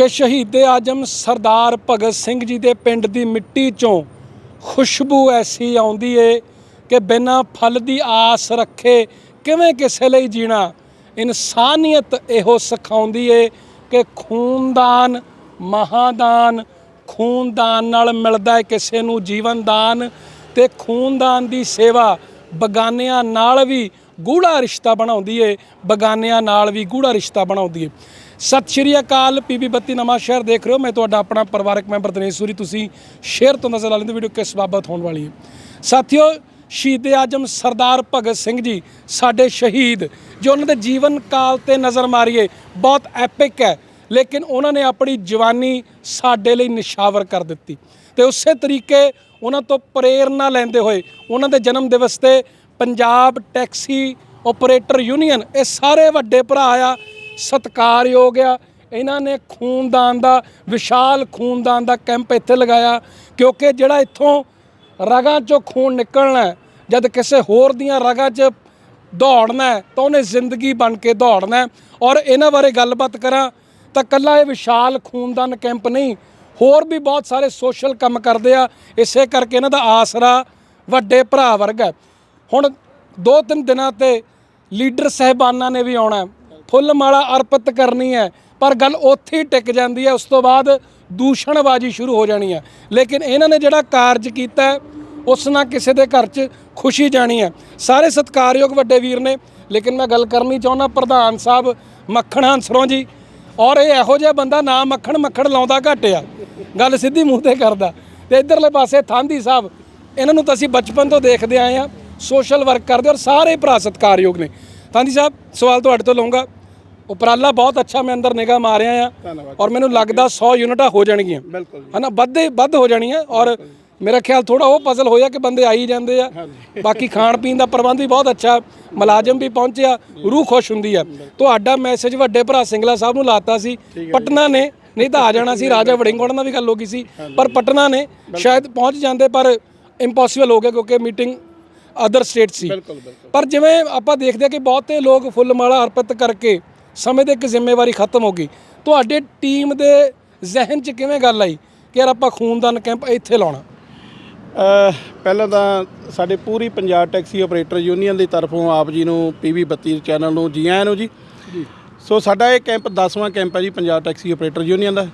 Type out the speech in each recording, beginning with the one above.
ਕਿ ਸ਼ਹੀਦੇ ਆਜਮ ਸਰਦਾਰ ਭਗਤ ਸਿੰਘ ਜੀ ਦੇ ਪਿੰਡ ਦੀ ਮਿੱਟੀ ਚੋਂ ਖੁਸ਼ਬੂ ਐਸੀ ਆਉਂਦੀ ਏ ਕਿ ਬਿਨਾਂ ਫਲ ਦੀ ਆਸ ਰੱਖੇ ਕਿਵੇਂ ਕਿਸੇ ਲਈ ਜੀਣਾ? ਇਨਸਾਨੀਅਤ ਇਹੋ ਸਿਖਾਉਂਦੀ ਏ ਕਿ ਖੂਨਦਾਨ, ਮਹਾਦਾਨ, ਖੂਨਦਾਨ ਨਾਲ ਮਿਲਦਾ ਹੈ ਕਿਸੇ ਨੂੰ ਜੀਵਨ ਦਾਨ ਤੇ ਖੂਨਦਾਨ ਦੀ ਸੇਵਾ ਬਗਾਨਿਆਂ ਨਾਲ ਵੀ ਗੂੜਾ ਰਿਸ਼ਤਾ ਬਣਾਉਂਦੀ ਏ, ਬਗਾਨਿਆਂ ਨਾਲ ਵੀ ਗੂੜਾ ਰਿਸ਼ਤਾ ਬਣਾਉਂਦੀ ਏ। ਸਤਿ ਸ਼੍ਰੀ ਅਕਾਲ ਪੀਬੀ ਬੱਤੀ ਨਵਾਂ ਸ਼ਹਿਰ ਦੇਖ ਰਹੇ ਹੋ। ਮੈਂ ਤੁਹਾਡਾ ਆਪਣਾ ਪਰਿਵਾਰਕ ਮੈਂਬਰ ਦਿਨੇਸ਼ ਸੂਰੀ। ਤੁਸੀਂ ਸ਼ੇਅਰ ਤੋਂ ਨਜ਼ਰ ਆ ਲੈਂਦੇ ਵੀਡੀਓ ਕਿਸ ਬਾਬਤ ਹੋਣ ਵਾਲੀ ਹੈ। ਸਾਥੀਓ, ਸ਼ਹੀਦ ਆਜਮ ਸਰਦਾਰ ਭਗਤ ਸਿੰਘ ਜੀ, ਸਾਡੇ ਸ਼ਹੀਦ, ਜੋ ਉਹਨਾਂ ਦੇ ਜੀਵਨ ਕਾਲ ਤੇ ਨਜ਼ਰ ਮਾਰੀਏ, ਬਹੁਤ ਐਪਿਕ ਹੈ। ਲੇਕਿਨ ਉਹਨਾਂ ਨੇ ਆਪਣੀ ਜਵਾਨੀ ਸਾਡੇ ਲਈ ਨਿਸ਼ਾਵਰ ਕਰ ਦਿੱਤੀ। ਤੇ ਉਸੇ ਤਰੀਕੇ ਉਹਨਾਂ ਤੋਂ ਪ੍ਰੇਰਣਾ ਲੈਂਦੇ ਹੋਏ, ਉਹਨਾਂ ਦੇ ਜਨਮ ਦਿਵਸ ਤੇ ਪੰਜਾਬ ਟੈਕਸੀ ਆਪਰੇਟਰ ਯੂਨੀਅਨ, ਇਹ ਸਾਰੇ ਵੱਡੇ ਭਰਾ ਆ ਸਤਿਕਾਰਯੋਗ ਆ। ਇਹਨਾਂ ਨੇ ਖੂਨਦਾਨ ਦਾ, ਵਿਸ਼ਾਲ ਖੂਨਦਾਨ ਦਾ ਕੈਂਪ ਇੱਥੇ ਲਗਾਇਆ, ਕਿਉਂਕਿ ਜਿਹੜਾ ਇੱਥੋਂ ਰਗਾਂ 'ਚੋਂ ਖੂਨ ਨਿਕਲਣਾ ਜਦ ਕਿਸੇ ਹੋਰ ਦੀਆਂ ਰਗਾਂ 'ਚ ਦੌੜਨਾ ਤਾਂ ਉਹਨੇ ਜ਼ਿੰਦਗੀ ਬਣ ਕੇ ਦੌੜਨਾ ਔਰ ਇਹਨਾਂ ਬਾਰੇ ਗੱਲਬਾਤ ਕਰਾਂ, ਤਾਂ ਕੱਲਾ ਇਹ ਵਿਸ਼ਾਲ ਖੂਨਦਾਨ ਕੈਂਪ ਨਹੀਂ, ਹੋਰ ਵੀ ਬਹੁਤ ਸਾਰੇ ਸੋਸ਼ਲ ਕੰਮ ਕਰਦੇ ਆ। ਇਸੇ ਕਰਕੇ ਇਹਨਾਂ ਦਾ ਆਸਰਾ ਵੱਡੇ ਭਰਾ ਵਰਗਾ ਹੁਣ ਦੋ ਤਿੰਨ ਦਿਨਾਂ ਤੇ ਲੀਡਰ ਸਹਿਬਾਨਾਂ ਨੇ ਵੀ ਆਉਣਾ ਫੁੱਲ ਮਾਲਾ ਅਰਪਿਤ ਕਰਨੀ ਹੈ। ਪਰ ਗੱਲ ਉੱਥੇ ਹੀ ਟਿਕ ਜਾਂਦੀ ਹੈ, ਉਸ ਤੋਂ ਬਾਅਦ ਦੂਸ਼ਣਬਾਜ਼ੀ ਸ਼ੁਰੂ ਹੋ ਜਾਣੀ ਹੈ। ਲੇਕਿਨ ਇਹਨਾਂ ਨੇ ਜਿਹੜਾ ਕਾਰਜ ਕੀਤਾ ਉਸ ਨਾਲ ਕਿਸੇ ਦੇ ਘਰ 'ਚ ਖੁਸ਼ੀ ਜਾਣੀ ਹੈ। ਸਾਰੇ ਸਤਿਕਾਰਯੋਗ ਵੱਡੇ ਵੀਰ ਨੇ, ਲੇਕਿਨ ਮੈਂ ਗੱਲ ਕਰਨੀ ਚਾਹੁੰਦਾ ਪ੍ਰਧਾਨ ਸਾਹਿਬ ਮੱਖਣ ਹੰਸਰੋਂ ਜੀ। ਔਰ ਇਹ ਇਹੋ ਜਿਹਾ ਬੰਦਾ ਨਾ ਮੱਖਣ ਮੱਖਣ ਲਾਉਂਦਾ ਘੱਟ ਆ। ਗੱਲ ਸਿੱਧੀ ਮੂੰਹ ਤੇ ਕਰਦਾ। ਤੇ ਇਧਰਲੇ ਪਾਸੇ ਥਾਂਦੀ ਸਾਹਿਬ, ਇਹਨਾਂ ਨੂੰ ਤਾਂ ਅਸੀਂ ਬਚਪਨ ਤੋਂ ਦੇਖਦੇ ਆਏ ਆ ਸੋਸ਼ਲ ਵਰਕ ਕਰਦੇ ਔਰ ਸਾਰੇ ਭਰਾ ਸਤਿਕਾਰਯੋਗ ਨੇ। ਥਾਂਦੀ ਸਾਹਿਬ, ਸਵਾਲ ਤੁਹਾਡੇ ਤੋਂ ਲਵਾਂਗਾ ਉਪਰਾਲਾ ਬਹੁਤ ਅੱਛਾ ਮੈਂ ਅੰਦਰ ਨਿਗਾਹ ਮਾਰਿਆ ਆ। ਔਰ ਮੈਨੂੰ ਲੱਗਦਾ 100 ਯੂਨਿਟਾਂ ਹੋ ਜਾਣਗੀਆਂ। ਹਨਾ ਵੱਧ ਵੱਧ ਹੋ ਜਾਣੀਆਂ। ਔਰ ਮੇਰਾ ਖਿਆਲ ਥੋੜਾ ਉਹ ਪਜ਼ਲ ਹੋਇਆ ਕਿ ਬੰਦੇ ਆਈ ਜਾਂਦੇ ਆ। ਬਾਕੀ ਖਾਣ ਪੀਣ ਦਾ ਪ੍ਰਬੰਧ ਵੀ ਬਹੁਤ ਅੱਛਾ। ਮੁਲਾਜ਼ਮ ਵੀ ਪਹੁੰਚਿਆ ਰੂਹ ਖੁਸ਼ ਹੁੰਦੀ ਆ। ਤੁਹਾਡਾ ਮੈਸੇਜ ਵੱਡੇ ਭਰਾ ਸਿੰਗਲਾ ਸਾਹਿਬ ਨੂੰ ਲਾਤਾ ਸੀ। ਪਟਨਾ ਨੇ ਨਹੀਂ ਤਾਂ ਆ ਜਾਣਾ ਸੀ। ਰਾਜਾ ਵੜਿੰਗੋੜ ਨਾਲ ਵੀ ਗੱਲ ਹੋ ਗਈ ਸੀ। ਪਰ ਪਟਨਾ ਨੇ ਸ਼ਾਇਦ ਪਹੁੰਚ ਜਾਂਦੇ ਪਰ ਇੰਪੋਸੀਬਲ ਹੋ ਗਿਆ ਕਿਉਂਕਿ ਮੀਟਿੰਗ ਅਦਰ ਸਟੇਟ ਸੀ। ਪਰ ਜਿਵੇਂ ਆਪਾਂ ਦੇਖਦੇ ਆ ਕਿ ਬਹੁਤੇ ਲੋਕ ਫੁੱਲ ਮਾਲਾ ਅਰਪਿਤ ਕਰਕੇ ਸਮੇਂ ਦੇ ਇੱਕ ਜ਼ਿੰਮੇਵਾਰੀ ਖਤਮ ਹੋ ਗਈ। ਤੁਹਾਡੇ ਟੀਮ ਦੇ ਜ਼ਿਹਨ 'ਚ ਕਿਵੇਂ ਗੱਲ ਆਈ ਕਿ ਯਾਰ ਆਪਾਂ ਖੂਨਦਾਨ ਕੈਂਪ ਇੱਥੇ ਲਾਉਣਾ? ਅਹ ਪਹਿਲਾਂ ਤਾਂ ਸਾਡੇ ਪੂਰੀ ਪੰਜਾਬ ਟੈਕਸੀ ਆਪਰੇਟਰ ਯੂਨੀਅਨ ਦੀ ਤਰਫੋਂ ਆਪ ਜੀ ਨੂੰ ਪੀਵੀ 32 ਚੈਨਲ ਨੂੰ ਜੀ ਆਇਆਂ ਨੂੰ ਜੀ। ਸੋ ਸਾਡਾ ਇਹ ਕੈਂਪ 10ਵਾਂ ਕੈਂਪ ਹੈ ਜੀ ਪੰਜਾਬ ਟੈਕਸੀ ਆਪਰੇਟਰ ਯੂਨੀਅਨ ਦਾ।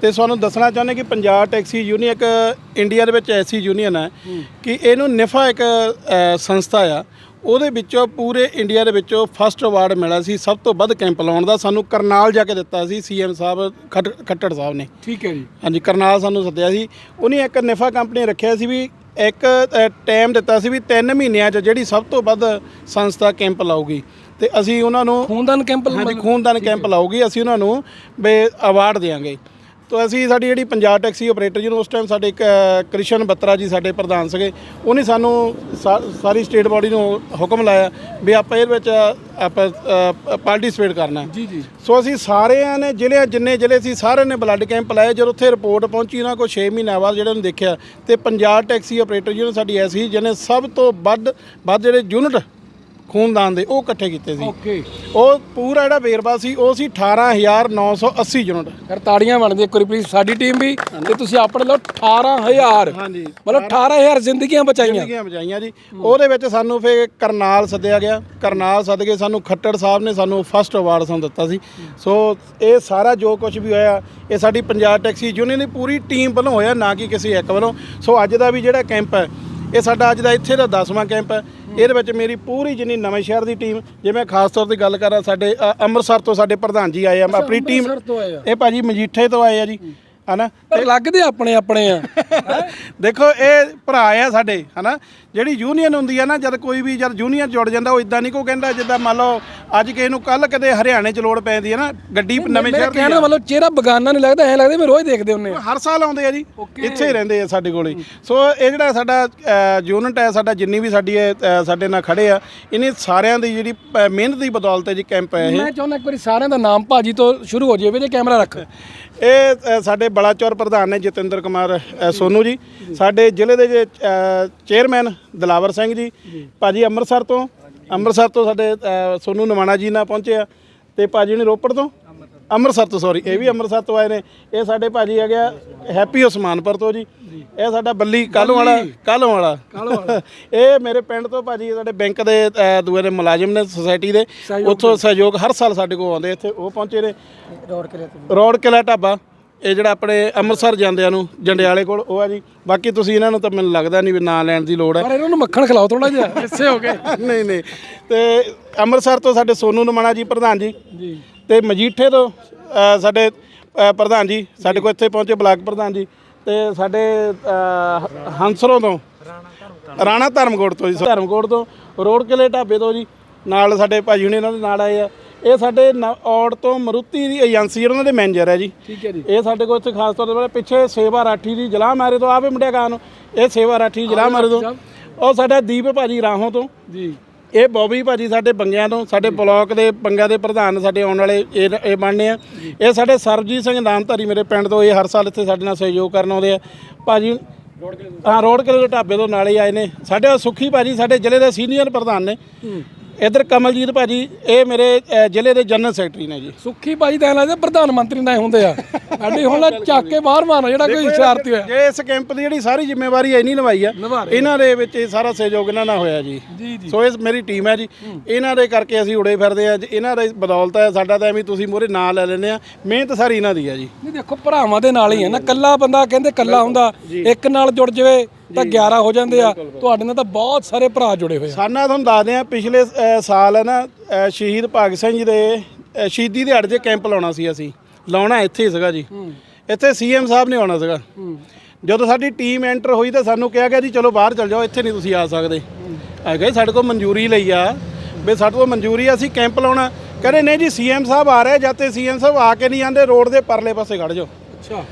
ਤੇ ਤੁਹਾਨੂੰ ਦੱਸਣਾ ਚਾਹੁੰਦੇ ਕਿ ਪੰਜਾਬ ਟੈਕਸੀ ਯੂਨੀਅਨ ਇੱਕ ਇੰਡੀਆ ਦੇ ਵਿੱਚ ਐਸੀ ਯੂਨੀਅਨ ਹੈ ਕਿ ਇਹਨੂੰ ਨਿਫਾ ਇੱਕ ਸੰਸਥਾ ਆ। ਉਹਦੇ ਵਿੱਚੋਂ ਪੂਰੇ ਇੰਡੀਆ ਦੇ ਵਿੱਚੋਂ ਫਸਟ ਅਵਾਰਡ ਮਿਲਿਆ ਸੀ ਸਭ ਤੋਂ ਵੱਧ ਕੈਂਪ ਲਾਉਣ ਦਾ। ਸਾਨੂੰ ਕਰਨਾਲ ਜਾ ਕੇ ਦਿੱਤਾ ਸੀ ਸੀਐਮ ਸਾਹਿਬ ਖੱਟ- ਖੱਟੜ ਸਾਹਿਬ ਨੇ। ਠੀਕ ਹੈ ਜੀ। ਹਾਂਜੀ ਕਰਨਾਲ ਸਾਨੂੰ ਸੱਦਿਆ ਸੀ। ਉਹਨੇ ਇੱਕ ਨਿਫਾ ਕੰਪਨੀ ਰੱਖਿਆ ਸੀ ਵੀ ਇੱਕ ਟਾਈਮ ਦਿੱਤਾ ਸੀ ਵੀ 3 ਮਹੀਨਿਆਂ 'ਚ ਜਿਹੜੀ ਸਭ ਤੋਂ ਵੱਧ ਸੰਸਥਾ ਕੈਂਪ ਲਾਊਗੀ। ਤੇ ਅਸੀਂ ਉਹਨਾਂ ਨੂੰ ਖੂਨਦਾਨ ਕੈਂਪ ਹਾਂਜੀ ਖੂਨਦਾਨ ਕੈਂਪ ਲਾਊਗੀ ਅਸੀਂ ਉਹਨਾਂ ਨੂੰ ਬੇ ਅਵਾਰਡ ਦੇਵਾਂਗੇ। ਤਾਂ ਅਸੀਂ ਸਾਡੀ ਜਿਹੜੀ ਪੰਜਾਬ ਟੈਕਸੀ ਆਪਰੇਟਰ ਜੀ ਨੂੰ ਉਸ ਟਾਈਮ ਸਾਡੇ ਕ੍ਰਿਸ਼ਨ ਬੱਤਰਾ ਜੀ ਸਾਡੇ ਪ੍ਰਧਾਨ ਸੀਗੇ ਉਹਨੇ ਸਾਨੂੰ ਸਾਰੀ ਸਟੇਟ ਬਾਡੀ ਨੂੰ ਹੁਕਮ ਲਾਇਆ ਵੀ ਆਪਾਂ ਇਹਦੇ ਵਿੱਚ ਆਪਾਂ ਪਾਰਟਿਸਿਪੇਟ ਕਰਨਾ ਹੈ। ਜੀ ਜੀ ਸੋ ਅਸੀਂ ਸਾਰਿਆਂ ਨੇ ਜ਼ਿਲ੍ਹਿਆਂ ਜਿੰਨੇ ਜ਼ਿਲ੍ਹੇ ਸੀ ਸਾਰਿਆਂ ਨੇ ਬਲੱਡ ਕੈਂਪ ਲਾਏ ਜਦੋਂ ਉੱਥੇ ਰਿਪੋਰਟ ਪਹੁੰਚੀ ਉਹਨਾਂ ਕੋਲ 6 ਮਹੀਨਿਆਂ ਬਾਅਦ ਜਿਹੜਾ ਨੂੰ ਦੇਖਿਆ ਤੇ ਪੰਜਾਬ ਟੈਕਸੀ ਆਪਰੇਟਰ ਯੂਨੀਅਨ ਸਾਡੀ ਐਸੀ ਜਿਹਨੇ ਸਭ ਤੋਂ ਵੱਧ ਵੱਧ ਜਿਹੜੇ ਯੂਨਿਟ ਖੂਨਦਾਨ ਦੇ ਉਹ ਇਕੱਠੇ ਕੀਤੇ ਸੀ। ਓਕੇ। ਉਹ ਪੂਰਾ ਜਿਹੜਾ ਵੇਰਵਾ ਸੀ ਉਹ ਸੀ 18980 ਯੂਨਿਟ। ਫਿਰ ਤਾੜੀਆਂ ਬਣਦੀਆਂ। ਇੱਕ ਵਾਰੀ ਪਲੀਜ਼ ਸਾਡੀ ਟੀਮ ਵੀ ਤੇ ਤੁਸੀਂ ਆਪਣੇ ਲਓ 18000 ਹਾਂਜੀ। ਮਤਲਬ 18000 ਜ਼ਿੰਦਗੀਆਂ ਬਚਾਈਆਂ। ਜ਼ਿੰਦਗੀਆਂ ਬਚਾਈਆਂ ਜੀ। ਉਹਦੇ ਵਿੱਚ ਸਾਨੂੰ ਫੇ ਕਰਨਾਲ ਸੱਦਿਆ ਗਿਆ। ਕਰਨਾਲ ਸੱਦ ਕੇ ਸਾਨੂੰ ਖੱਟੜ ਸਾਹਿਬ ਨੇ ਸਾਨੂੰ ਫਸਟ ਅਵਾਰਡ ਸਾਨੂੰ ਦਿੱਤਾ ਸੀ। ਸੋ ਇਹ ਸਾਰਾ ਜੋ ਕੁਝ ਵੀ ਹੋਇਆ ਇਹ ਸਾਡੀ ਪੰਜਾਬ ਟੈਕਸੀ ਯੂਨੀਅਨ ਦੀ ਪੂਰੀ ਟੀਮ ਵੱਲੋਂ ਹੋਇਆ ਨਾ ਕਿ ਕਿਸੇ ਇੱਕ ਵੱਲੋਂ। ਸੋ ਅੱਜ ਦਾ ਵੀ ਜਿਹੜਾ ਕੈਂਪ ਹੈ ਇਹ ਸਾਡਾ ਅੱਜ ਦਾ ਇੱਥੇ ਦਾ 10ਵਾਂ ਕੈਂਪ ਹੈ ਇਹਦੇ ਵਿੱਚ ਮੇਰੀ ਪੂਰੀ ਜਿੰਨੀ ਨਵੇਂ ਸ਼ਹਿਰ ਦੀ ਟੀਮ ਜਿਵੇਂ ਖਾਸ ਤੌਰ ਤੇ ਗੱਲ ਕਰਾਂ ਸਾਡੇ ਅ, ਅੰਮ੍ਰਿਤਸਰ ਤੋਂ ਸਾਡੇ ਪ੍ਰਧਾਨ ਜੀ ਆਏ ਆ ਆਪਣੀ ਟੀਮ। ਇਹ ਭਾਜੀ ਮਜੀਠੇ ਤੋਂ ਆਏ ਆ ਜੀ ਹਨਾ? ਪਰ ਲੱਗਦੇ ਆਪਣੇ ਆਪਣੇ ਆ। ਦੇਖੋ ਇਹ ਭਰਾ ਆ ਸਾਡੇ ਹਨਾ? ਜਿਹੜੀ ਯੂਨੀਅਨ ਹੁੰਦੀ ਆ ਨਾ ਜਦ ਕੋਈ ਵੀ ਜਦ ਯੂਨੀਅਨ ਜੁੜ ਜਾਂਦਾ ਉਹ ਇਦਾਂ ਨਹੀਂ ਕੋ ਕਹਿੰਦਾ ਜਿੱਦਾਂ ਮੰਨ ਲਓ ਅੱਜ ਕਿਸੇ ਨੂੰ ਕੱਲ ਕਦੇ ਹਰਿਆਣੇ ਚ ਲੋੜ ਪੈਂਦੀ ਹੈ ਨਾ ਗੱਡੀ ਨਵੇਂ ਸ਼ਹਿਰ ਦੀ ਕਹਿਣ ਦਾ ਮਤਲਬ ਚਿਹਰਾ ਬਗਾਨਾ ਨਹੀਂ ਲੱਗਦਾ ਐ ਲੱਗਦਾ ਮੈਂ ਰੋਜ਼ ਦੇਖਦੇ ਹੁੰਨੇ ਹਰ ਸਾਲ ਆਉਂਦੇ ਆ ਜੀ ਇੱਥੇ ਹੀ ਰਹਿੰਦੇ ਆ ਸਾਡੇ ਕੋਲੇ। ਸੋ ਇਹ ਜਿਹੜਾ ਸਾਡਾ ਯੂਨਿਟ ਹੈ ਸਾਡਾ ਜਿੰਨੀ ਵੀ ਸਾਡੀ ਸਾਡੇ ਨਾਲ ਖੜੇ ਆ ਇਹਨੇ ਸਾਰਿਆਂ ਦੀ ਜਿਹੜੀ ਮਿਹਨਤ ਦੀ ਬਦੌਲਤ ਹੈ ਜੀ ਕੈਂਪ ਹੈ ਇਹ। ਮੈਂ ਚਾਹੁੰਦਾ ਇੱਕ ਵਾਰੀ ਸਾਰਿਆਂ ਦਾ ਨਾਮ ਭਾਜੀ ਤੋਂ ਸ਼ੁਰੂ ਹੋ ਜਾਵੇ ਜੇ ਕੈਮਰਾ ਰੱਖ। ਇਹ ਅ, ਸਾਡੇ ਬਲਾਚੌਰ ਪ੍ਰਧਾਨ ਨੇ ਜਤਿੰਦਰ ਕੁਮਾਰ ਅ, ਸੋਨੂ ਜੀ ਸਾਡੇ ਜ਼ਿਲ੍ਹੇ ਦੇ ਜੇ, ਚੇਅਰਮੈਨ ਦਲਾਵਰ ਸਿੰਘ ਜੀ ਭਾਜੀ ਅੰਮ੍ਰਿਤਸਰ ਤੋਂ ਅੰਮ੍ਰਿਤਸਰ ਤੋਂ ਸਾਡੇ ਅ, ਸੋਨੂ ਨਵਾਣਾ ਜੀ ਨਾਲ ਪਹੁੰਚੇ ਆ ਤੇ ਭਾਜੀ ਨੇ ਰੋਪੜ ਤੋਂ ਅੰਮ੍ਰਿਤਸਰ ਤੋਂ ਸੌਰੀ ਇਹ ਵੀ ਅੰਮ੍ਰਿਤਸਰ ਤੋਂ ਆਏ ਨੇ। ਇਹ ਸਾਡੇ ਭਾਜੀ ਹੈਗੇ ਆ ਹੈਪੀ ਉਸਮਾਨਪੁਰ ਤੋਂ ਜੀ। ਇਹ ਸਾਡਾ ਬੱਲੀ ਕਾਲੋਂ ਵਾਲਾ ਕਾਲੋਂ ਵਾਲਾ। ਇਹ ਮੇਰੇ ਪਿੰਡ ਤੋਂ ਭਾਜੀ ਸਾਡੇ ਬੈਂਕ ਦੇ ਦੂਏ ਦੇ ਮੁਲਾਜ਼ਮ ਨੇ ਸੁਸਾਇਟੀ ਦੇ। ਉੱਥੋਂ ਸਹਿਯੋਗ ਹਰ ਸਾਲ ਸਾਡੇ ਕੋਲ ਆਉਂਦੇ ਇੱਥੇ ਉਹ ਪਹੁੰਚੇ ਨੇ। ਰੋਡ ਕਿਲਾ ਢਾਬਾ। ਇਹ ਜਿਹੜਾ ਆਪਣੇ ਅੰਮ੍ਰਿਤਸਰ ਜਾਂਦਿਆਂ ਨੂੰ ਜੰਡਿਆਲੇ ਕੋਲ ਉਹ ਆ ਜੀ। ਬਾਕੀ ਤੁਸੀਂ ਇਹਨਾਂ ਨੂੰ ਤਾਂ ਮੈਨੂੰ ਲੱਗਦਾ ਨਹੀਂ ਵੀ ਨਾਂ ਲੈਣ ਦੀ ਲੋੜ ਹੈ। ਪਰ ਇਹਨਾਂ ਨੂੰ ਮੱਖਣ ਖਿਲਾਓ ਥੋੜਾ ਜਿਹਾ ਹਿੱਸੇ ਹੋ ਗਏ। ਨਹੀਂ ਨਹੀਂ। ਤੇ ਅੰਮ੍ਰਿਤਸਰ ਤੋਂ ਸਾਡੇ ਸੋਨੂ ਨਮਾਣਾ ਜੀ ਪ੍ਰਧਾਨ ਜੀ। ਜੀ। ਤੇ ਮਜੀਠੇ ਤੋਂ ਅ, ਸਾਡੇ ਅ, ਪ੍ਰਧਾਨ ਜੀ ਸਾਡੇ ਕੋਲ ਇੱਥੇ ਪਹੁੰਚੇ ਬਲਾਕ ਪ੍ਰਧਾਨ ਜੀ ਤੇ ਸਾਡੇ ਅ, ਹੰਸਰੋਂ ਤੋਂ ਰਾਣਾ ਧਰਮਕੋਟ ਤੋਂ ਜੀ ਧਰਮਕੋਟ ਤੋਂ ਰੋਡ ਕਿਲੇ ਢਾਬੇ ਤੋਂ ਜੀ ਨਾਲ ਸਾਡੇ ਭਾਜੀ ਹੁਣੇ ਇਹਨਾਂ ਦੇ ਨਾਲ ਆਏ ਆ। ਇਹ ਸਾਡੇ ਨ- ਔੜ ਤੋਂ ਮਰੂਤੀ ਦੀ ਏਜੰਸੀ ਹੈ, ਉਹਨਾਂ ਦੇ ਮੈਨੇਜਰ ਹੈ ਜੀ। ਠੀਕ ਹੈ ਜੀ। ਇਹ ਸਾਡੇ ਕੋਲ ਇੱਥੇ ਖਾਸ ਤੌਰ ਤੇ ਪਿੱਛੇ ਸੇਵਾ ਰਾਠੀ ਦੀ ਜਲਾ ਮਾਰੇ ਤੋਂ ਆਵੇ ਮੁੰਡਿਆ ਨੂੰ ਇਹ ਸੇਵਾ ਰਾਠੀ ਜਲਾ ਮਾਰੇ ਤੋਂ। ਉਹ ਸਾਡਾ ਦੀਪ ਭਾਜੀ ਰਾਹੋਂ ਤੋਂ। ਜੀ। ਇਹ ਬੋਬੀ ਭਾਜੀ ਸਾਡੇ ਬੰਗਿਆਂ ਤੋਂ ਸਾਡੇ ਬਲਾਕ ਦੇ ਬੰਗਿਆਂ ਦੇ ਪ੍ਰਧਾਨ ਸਾਡੇ ਆਉਣ ਵਾਲੇ ਇਹ ਇਹ ਬਣਨੇ ਆ। ਇਹ ਸਾਡੇ ਸਰਬਜੀਤ ਸਿੰਘ ਨਾਮਧਾਰੀ ਮੇਰੇ ਪਿੰਡ ਤੋਂ ਇਹ ਹਰ ਸਾਲ ਇੱਥੇ ਸਾਡੇ ਨਾਲ ਸਹਿਯੋਗ ਕਰਨ ਆਉਂਦੇ ਆ। ਭਾਜੀ ਹਾਂ ਰੋਡ ਕਿਲੇ ਦੇ ਢਾਬੇ ਤੋਂ ਨਾਲ ਆਏ ਨੇ। ਸਾਡੇ ਸੁਖੀ ਭਾਜੀ ਸਾਡੇ ਜ਼ਿਲ੍ਹੇ ਦੇ ਸੀਨੀਅਰ ਪ੍ਰਧਾਨ ਨੇ। ਇਧਰ ਕਮਲਜੀਤ ਭਾਜੀ ਇਹ ਮੇਰੇ ਅ, ਜ਼ਿਲ੍ਹੇ ਦੇ ਜਨਰਲ ਸੈਕਟਰੀ ਨੇ ਜੀ। ਸੁੱਖੀ ਭਾਜੀ ਤਾਂ ਐਂ ਲੱਗਦਾ ਪ੍ਰਧਾਨ ਮੰਤਰੀ ਨਾਲ ਹੀ ਹੁੰਦੇ ਆ। ਸਾਡੀ ਹੁਣ ਨਾ ਚੱਕ ਕੇ ਬਾਹਰ ਮਾਰਨਾ ਜਿਹੜਾ ਕੋਈ ਸ਼ਰਾਰਤੀ ਹੋਇਆ। ਜੇ ਇਸ ਕੈਂਪ ਦੀ ਜਿਹੜੀ ਸਾਰੀ ਜ਼ਿੰਮੇਵਾਰੀ ਐ ਨਹੀਂ ਨਿਭਾਈ ਆ ਨਿਭਾ ਰਹੇ ਇਹਨਾਂ ਦੇ ਵਿੱਚ ਇਹ ਸਾਰਾ ਸਹਿਯੋਗ ਇਹਨਾਂ ਨਾਲ ਹੋਇਆ ਜੀ। ਜੀ ਜੀ। ਸੋ ਇਹ ਮੇਰੀ ਟੀਮ ਹੈ ਜੀ। ਇਹਨਾਂ ਦੇ ਕਰਕੇ ਅਸੀਂ ਉੜੇ ਫਿਰਦੇ ਆ। ਜੀ ਇਹਨਾਂ ਦੇ ਬਦੌਲਤ ਹੈ ਸਾਡਾ ਤਾਂ ਐਵੇਂ ਤੁਸੀਂ ਮੋਰੇ ਨਾਂ ਲੈ ਲੈਂਦੇ ਆ। ਮਿਹਨਤ ਸਾਰੀ ਇਹਨਾਂ ਦੀ ਹੈ ਜੀ। ਨਹੀਂ ਦੇਖੋ ਭਰਾਵਾਂ ਦੇ ਨਾਲ ਹੀ ਹੈ ਨਾ। ਕੱਲਾ ਬੰਦਾ ਕਹਿੰਦੇ ਕੱਲਾ ਹੁੰਦਾ। ਇੱਕ ਨਾਲ ਜੁੜ ਜਾਵੇ। ਤਾਂ 11 ਹੋ ਜਾਂਦੇ ਆ। ਤੁਹਾਡੇ ਨਾਲ ਤਾਂ ਬਹੁਤ ਸਾਰੇ ਭਰਾ ਜੁੜੇ ਹੋਏ ਆ। ਸਾਨਾ ਤੁਹਾਨੂੰ ਦੱਸਦੇ ਆ ਪਿਛਲੇ ਸਾਲ ਹੈ ਨਾ ਸ਼ਹੀਦ ਭਗਤ ਸਿੰਘ ਜੀ ਦੇ ਸ਼ਹੀਦੀ ਦਿਹਾੜੇ 'ਤੇ ਕੈਂਪ ਲਾਉਣਾ ਸੀ ਅਸੀਂ। ਲਾਉਣਾ ਇੱਥੇ ਹੀ ਸੀਗਾ ਜੀ। ਇੱਥੇ ਸੀਐਮ ਸਾਹਿਬ ਨੇ ਆਉਣਾ ਸੀਗਾ। ਜਦੋਂ ਸਾਡੀ ਟੀਮ ਐਂਟਰ ਹੋਈ ਤਾਂ ਸਾਨੂੰ ਕਿਹਾ ਗਿਆ ਜੀ ਚਲੋ ਬਾਹਰ ਚਲ ਜਾਓ ਇੱਥੇ ਨਹੀਂ ਤੁਸੀਂ ਆ ਸਕਦੇ। ਆ ਗਏ ਸਾਡੇ ਕੋਲ ਮਨਜ਼ੂਰੀ ਲਈ ਆ। ਵੀ ਸਾਡੇ ਕੋਲ ਮਨਜ਼ੂਰੀ ਆ ਅਸੀਂ ਕੈਂਪ ਲਾਉਣਾ। ਕਹਿੰਦੇ ਨਹੀਂ ਜੀ ਸੀਐਮ ਸਾਹਿਬ ਆ ਰਹੇ ਜਦ ਤੇ ਸੀਐਮ ਸਾਹਿਬ ਆ ਕੇ ਨਹੀਂ ਜਾਂਦੇ ਰੋਡ ਦੇ ਪਰਲੇ ਪਾਸੇ ਖੜ ਜਾਓ। ਅੱਛਾ।